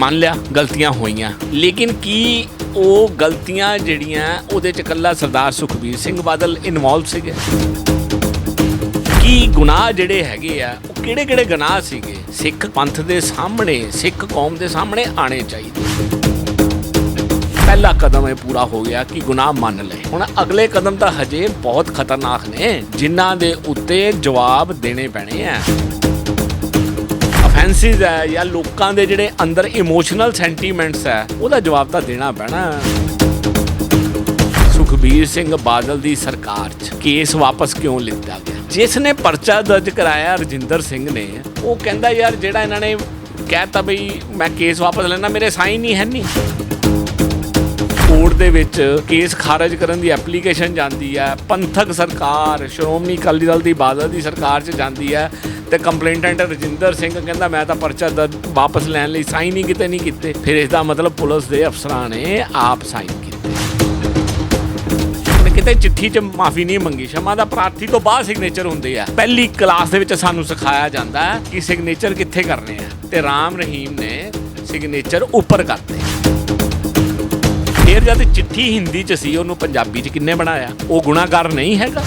ਮੰਨ ਲਿਆ, ਗਲਤੀਆਂ ਹੋਈਆਂ। ਲੇਕਿਨ ਕੀ ਉਹ ਗਲਤੀਆਂ ਜਿਹੜੀਆਂ, ਉਹਦੇ ਚ ਇਕੱਲਾ ਸਰਦਾਰ ਸੁਖਬੀਰ ਸਿੰਘ ਬਾਦਲ ਇਨਵੋਲਵ ਸੀਗੇ? ਕੀ ਗੁਨਾਹ ਜਿਹੜੇ ਹੈਗੇ ਆ, ਉਹ ਕਿਹੜੇ ਕਿਹੜੇ ਗੁਨਾਹ ਸੀਗੇ? ਸਿੱਖ ਪੰਥ ਦੇ ਸਾਹਮਣੇ, ਸਿੱਖ ਕੌਮ ਦੇ ਸਾਹਮਣੇ ਆਣੇ ਚਾਹੀਦੇ। ਪਹਿਲਾ ਕਦਮ ਇਹ ਪੂਰਾ ਹੋ ਗਿਆ ਕਿ ਗੁਨਾਹ ਮੰਨ ਲਏ। ਹੁਣ ਅਗਲੇ ਕਦਮ ਤਾਂ ਹਜੇ ਬਹੁਤ ਖਤਰਨਾਕ ਨੇ, ਜਿਨ੍ਹਾਂ ਦੇ ਉੱਤੇ ਜਵਾਬ ਦੇਣੇ ਪੈਣੇ ਆ। ਅਫੈਂਸਿਸ ਹੈ ਜਾਂ ਲੋਕਾਂ ਦੇ ਜਿਹੜੇ ਅੰਦਰ ਇਮੋਸ਼ਨਲ ਸੈਂਟੀਮੈਂਟਸ ਹੈ, ਉਹਦਾ ਜਵਾਬ ਤਾਂ ਦੇਣਾ ਪੈਣਾ। ਸੁਖਬੀਰ ਸਿੰਘ ਬਾਦਲ ਦੀ ਸਰਕਾਰ 'ਚ ਕੇਸ ਵਾਪਸ ਕਿਉਂ ਲਿੱਤਾ ਗਿਆ? ਜਿਸ ਨੇ ਪਰਚਾ ਦਰਜ ਕਰਾਇਆ ਰਜਿੰਦਰ ਸਿੰਘ ਨੇ, ਉਹ ਕਹਿੰਦਾ ਯਾਰ ਜਿਹੜਾ ਇਹਨਾਂ ਨੇ ਕਹਿਤਾ ਬਈ ਮੈਂ ਕੇਸ ਵਾਪਸ ਲੈਣਾ ਮੇਰੇ ਸਾਈਨ ਹੀ ਹੈ ਨਹੀਂ ਕੋਰਟ ਦੇ ਵਿੱਚ ਕੇਸ ਖਾਰਜ ਕਰਨ ਦੀ ਐਪਲੀਕੇਸ਼ਨ ਜਾਂਦੀ ਹੈ, ਪੰਥਕ ਸਰਕਾਰ, ਸ਼੍ਰੋਮਣੀ ਅਕਾਲੀ ਦਲ ਦੀ, ਬਾਦਲ ਦੀ ਸਰਕਾਰ 'ਚ ਜਾਂਦੀ ਹੈ। ਤੇ ਕੰਪਲੇਂਟੈਂਟ ਰਜਿੰਦਰ ਸਿੰਘ ਕਹਿੰਦਾ, ਮੈਂ ਤਾਂ ਪਰਚਾ ਦਰਜ ਵਾਪਸ ਲੈਣ ਲਈ ਸਾਈਨ ਹੀ ਕਿਤੇ ਨਹੀਂ ਕੀਤੇ। ਫਿਰ ਇਸ ਦਾ ਮਤਲਬ ਪੁਲਿਸ ਦੇ ਅਫਸਰਾਂ ਨੇ ਆਪ ਸਾਈਨ ਕੀਤੇ। ਕਿਤੇ ਚਿੱਠੀ 'ਚ ਮਾਫੀ ਨਹੀਂ ਮੰਗੀ, ਸ਼ਮਾ ਦਾ ਪ੍ਰਾਰਥੀ ਤੋਂ ਬਾਅਦ ਸਿਗਨੇਚਰ ਹੁੰਦੇ ਆ। ਪਹਿਲੀ ਕਲਾਸ ਦੇ ਵਿੱਚ ਸਾਨੂੰ ਸਿਖਾਇਆ ਜਾਂਦਾ ਕਿ ਸਿਗਨੇਚਰ ਕਿੱਥੇ ਕਰਨੇ ਆ। ਤੇ ਰਾਮ ਰਹੀਮ ਨੇ ਸਿਗਨੇਚਰ ਉੱਪਰ ਕਰਤੇ ਫਿਰ ਜਦ ਚਿੱਠੀ ਹਿੰਦੀ 'ਚ ਸੀ, ਉਹਨੂੰ ਪੰਜਾਬੀ 'ਚ ਕਿੰਨੇ ਬਣਾਇਆ? ਉਹ ਗੁਨਾਹਗਾਰ ਨਹੀਂ ਹੈਗਾ।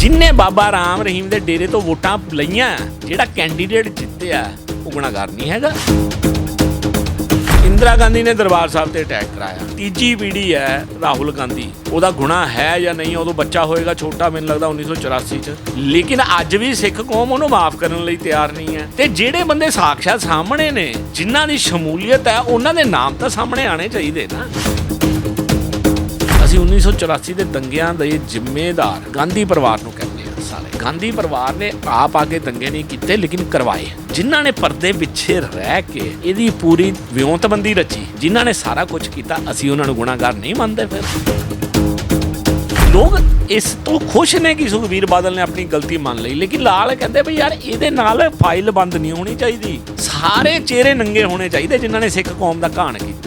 ਜਿਨਨੇ ਬਾਬਾ ਰਾਮ ਰਹੀਮ ਦੇ ਡੇਰੇ ਤੋਂ ਵੋਟਾਂ ਲਈਆਂ, ਜਿਹੜਾ ਕੈਂਡੀਡੇਟ ਜਿੱਤਿਆ, ਉਹ ਗੁਨਾਹਗਾਰ ਨਹੀਂ ਹੈਗਾ। ਇੰਦਰਾ ਗਾਂਧੀ ਨੇ ਦਰਬਾਰ ਸਾਹਿਬ ਤੇ ਅਟੈਕ ਕਰਾਇਆ। ਤੀਜੀ ਪੀੜ੍ਹੀ ਹੈ ਰਾਹੁਲ ਗਾਂਧੀ। ਉਹਦਾ ਗੁਨਾਹ ਹੈ ਜਾਂ ਨਹੀਂ ਉਦੋਂ ਬੱਚਾ ਹੋਏਗਾ, ਛੋਟਾ, ਮੈਨੂੰ ਲੱਗਦਾ 1984 ਚ। ਲੇਕਿਨ ਅੱਜ ਵੀ ਸਿੱਖ ਕੌਮ ਉਹਨੂੰ ਮਾਫ ਕਰਨ ਲਈ ਤਿਆਰ ਨਹੀਂ ਹੈ। ਤੇ ਜਿਹੜੇ ਬੰਦੇ ਸਾਖਸ਼ਾਤ ਸਾਹਮਣੇ ਨੇ, ਜਿਨ੍ਹਾਂ ਦੀ ਸ਼ਮੂਲੀਅਤ ਹੈ, ਉਹਨਾਂ ਦੇ ਨਾਮ ਤਾਂ ਸਾਹਮਣੇ ਆਣੇ ਚਾਹੀਦੇ ਨਾ। ਅਸੀਂ 1984 ਦੇ ਦੰਗਿਆਂ ਦੇ ਜ਼ਿੰਮੇਦਾਰ ਗਾਂਧੀ ਪਰਿਵਾਰ ਨੂੰ ਕਹਿੰਦੇ ਆ ਸਾਰੇ ਗਾਂਧੀ ਪਰਿਵਾਰ ਨੇ ਆਪ ਆ ਕੇ ਦੰਗੇ ਨਹੀਂ ਕੀਤੇ, ਲੇਕਿਨ ਕਰਵਾਏ। ਜਿਨ੍ਹਾਂ ਨੇ ਪਰਦੇ ਪਿੱਛੇ ਰਹਿ ਕੇ ਇਹਦੀ ਪੂਰੀ ਵਿਉਂਤਬੰਦੀ ਰਚੀ, ਜਿਨ੍ਹਾਂ ਨੇ ਸਾਰਾ ਕੁਝ ਕੀਤਾ, ਅਸੀਂ ਉਹਨਾਂ ਨੂੰ ਗੁਨਾਹਗਾਰ ਨਹੀਂ ਮੰਨਦੇ ਫਿਰ। ਲੋਕ ਇਸ ਤੋਂ ਖੁਸ਼ ਨੇ ਕਿ ਸੁਖਬੀਰ ਬਾਦਲ ਨੇ ਆਪਣੀ ਗਲਤੀ ਮੰਨ ਲਈ, ਲੇਕਿਨ ਲਾਲ ਕਹਿੰਦੇ ਵੀ ਯਾਰ ਇਹਦੇ ਨਾਲ ਫਾਈਲ ਬੰਦ ਨਹੀਂ ਹੋਣੀ ਚਾਹੀਦੀ। ਸਾਰੇ ਚਿਹਰੇ ਨੰਗੇ ਹੋਣੇ ਚਾਹੀਦੇ, ਜਿਨ੍ਹਾਂ ਨੇ ਸਿੱਖ ਕੌਮ ਦਾ ਘਾਣ ਕੀਤਾ।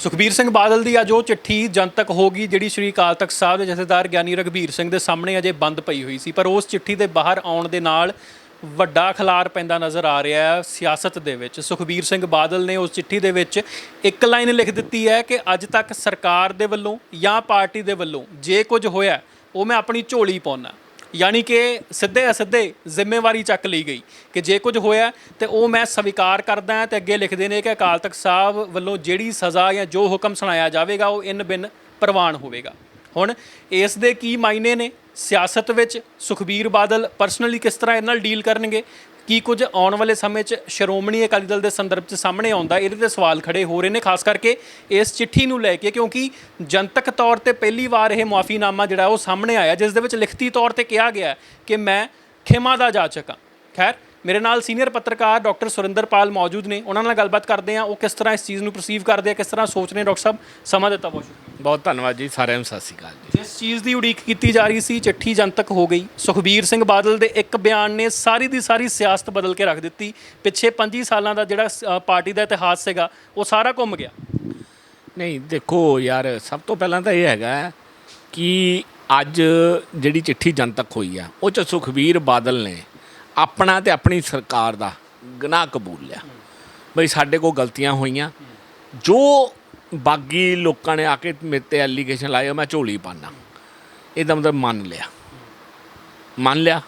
ਸੁਖਬੀਰ ਸਿੰਘ ਬਾਦਲ ਦੀ ਅੱਜ ਉਹ ਚਿੱਠੀ ਜਨਤਕ ਹੋ ਗਈ, ਜਿਹੜੀ ਸ਼੍ਰੀ ਅਕਾਲ ਤਖਤ ਸਾਹਿਬ ਦੇ ਜਥੇਦਾਰ ਗਿਆਨੀ ਰਘਬੀਰ ਸਿੰਘ ਦੇ ਸਾਹਮਣੇ ਅਜੇ ਬੰਦ ਪਈ ਹੋਈ ਸੀ। ਪਰ ਉਸ ਚਿੱਠੀ ਦੇ ਬਾਹਰ ਆਉਣ ਦੇ ਨਾਲ ਵੱਡਾ ਖਲਾਰ ਪੈਂਦਾ ਨਜ਼ਰ ਆ ਰਿਹਾ ਹੈ ਸਿਆਸਤ ਦੇ ਵਿੱਚ। ਸੁਖਬੀਰ ਸਿੰਘ ਬਾਦਲ ਨੇ ਉਸ ਚਿੱਠੀ ਦੇ ਵਿੱਚ ਇੱਕ ਲਾਈਨ ਲਿਖ ਦਿੱਤੀ ਹੈ ਕਿ ਅੱਜ ਤੱਕ ਸਰਕਾਰ ਦੇ ਵੱਲੋਂ ਜਾਂ ਪਾਰਟੀ ਦੇ ਵੱਲੋਂ ਜੇ ਕੁਝ ਹੋਇਆ, ਉਹ ਮੈਂ ਆਪਣੀ ਝੋਲੀ ਪਾਉਣਾ ਯਾਨੀ ਕਿ ਸਿੱਧੇ ਅਸਿੱਧੇ ਜ਼ਿੰਮੇਵਾਰੀ ਚੱਕ ਲਈ ਗਈ ਕਿ ਜੇ ਕੁਝ ਹੋਇਆ ਤੇ ਉਹ ਮੈਂ ਸਵੀਕਾਰ ਕਰਦਾ ਹਾਂ ਤੇ ਅੱਗੇ ਲਿਖਦੇ ਨੇ ਕਿ ਅਕਾਲ ਤਖਤ ਸਾਹਿਬ ਵੱਲੋਂ ਜਿਹੜੀ ਸਜ਼ਾ ਜਾਂ ਜੋ ਹੁਕਮ ਸੁਣਾਇਆ ਜਾਵੇਗਾ ਉਹ ਇਨ ਬਿਨ ਪ੍ਰਵਾਨ ਹੋਵੇਗਾ। ਹੁਣ ਇਸ ਦੇ ਕੀ ਮਾਇਨੇ ਨੇ? ਸਿਆਸਤ ਵਿੱਚ ਸੁਖਬੀਰ ਬਾਦਲ ਪਰਸਨਲੀ ਕਿਸ ਤਰ੍ਹਾਂ ਇਹਨਾਂ ਨਾਲ ਡੀਲ ਕਰਨਗੇ? ਕੀ ਕੁਝ ਆਉਣ ਵਾਲੇ ਸਮੇਂ 'ਚ ਸ਼੍ਰੋਮਣੀ ਅਕਾਲੀ ਦਲ ਦੇ ਸੰਦਰਭ 'ਚ ਸਾਹਮਣੇ ਆਉਂਦਾ? ਇਹਦੇ ਤੇ ਸਵਾਲ ਖੜੇ ਹੋ ਰਹੇ ਨੇ, ਖਾਸ ਕਰਕੇ ਇਸ ਚਿੱਠੀ ਨੂੰ ਲੈ ਕੇ, ਕਿਉਂਕਿ ਜਨਤਕ ਤੌਰ ਤੇ ਪਹਿਲੀ ਵਾਰ ਇਹ ਮੁਆਫੀਨਾਮਾ ਜਿਹੜਾ ਉਹ ਸਾਹਮਣੇ ਆਇਆ, ਜਿਸ ਦੇ ਵਿੱਚ ਲਿਖਤੀ ਤੌਰ ਤੇ ਕਿਹਾ ਗਿਆ ਕਿ ਮੈਂ ਖਿਮਾ ਦਾ ਜਾਚਕ ਹਾਂ। ਖੈਰ, ਮੇਰੇ ਨਾਲ ਸੀਨੀਅਰ ਪੱਤਰਕਾਰ ਡਾਕਟਰ ਸੁਰਿੰਦਰਪਾਲ ਮੌਜੂਦ ਨੇ। ਉਹਨਾਂ ਨਾਲ ਗੱਲਬਾਤ ਕਰਦੇ ਆ ਉਹ ਕਿਸ ਤਰ੍ਹਾਂ ਇਸ ਚੀਜ਼ ਨੂੰ ਪਰਸੀਵ ਕਰਦੇ ਆ, ਕਿਸ ਤਰ੍ਹਾਂ ਸੋਚ ਰਹੇ ਡਾਕਟਰ ਸਾਹਿਬ, ਸਮਾਂ ਦਿੱਤਾ ਬਹੁਤ ਬਹੁਤ ਧੰਨਵਾਦ ਜੀ ਸਾਰਿਆਂ ਨੂੰ ਸਤਿ ਸ਼੍ਰੀ ਅਕਾਲ ਜੀ। ਜਿਸ ਚੀਜ਼ ਦੀ ਉਡੀਕ ਕੀਤੀ ਜਾ ਰਹੀ ਸੀ ਚਿੱਠੀ ਜਨਤਕ ਹੋ ਗਈ। ਸੁਖਬੀਰ ਸਿੰਘ ਬਾਦਲ ਦੇ ਇੱਕ ਬਿਆਨ ਨੇ ਸਾਰੀ ਦੀ ਸਾਰੀ ਸਿਆਸਤ ਬਦਲ ਕੇ ਰੱਖ ਦਿੱਤੀ। ਪਿੱਛੇ 25 ਸਾਲਾਂ ਦਾ ਜਿਹੜਾ ਅ, ਪਾਰਟੀ ਦਾ ਇਤਿਹਾਸ ਸੀਗਾ ਉਹ ਸਾਰਾ ਘੁੰਮ ਗਿਆ। ਨਹੀਂ ਦੇਖੋ ਯਾਰ ਸਭ ਤੋਂ ਪਹਿਲਾਂ ਤਾਂ ਇਹ ਹੈਗਾ ਕਿ ਅੱਜ ਜਿਹੜੀ ਚਿੱਠੀ ਜਨਤਕ ਹੋਈ ਆ ਉਹ ਚ ਸੁਖਬੀਰ ਬਾਦਲ ਨੇ ਆਪਣਾ ਤੇ ਆਪਣੀ ਸਰਕਾਰ ਦਾ ਗੁਨਾਹ ਕਬੂਲ ਲਿਆ। ਬਈ ਸਾਡੇ ਕੋਲ ਗਲਤੀਆਂ ਹੋਈਆਂ। ਜੋ ਬਾਗੀ ਲੋਕਾਂ ਨੇ ਆ ਕੇ ਮੇਰੇ ਤੇ ਐਲੀਗੇਸ਼ਨ ਲਾਏ, ਮੈਂ ਝੋਲੀ ਪਾਣਾ ਇਹਦਾ ਮਤਲਬ ਮੰਨ ਲਿਆ। ਮੰਨ ਲਿਆ।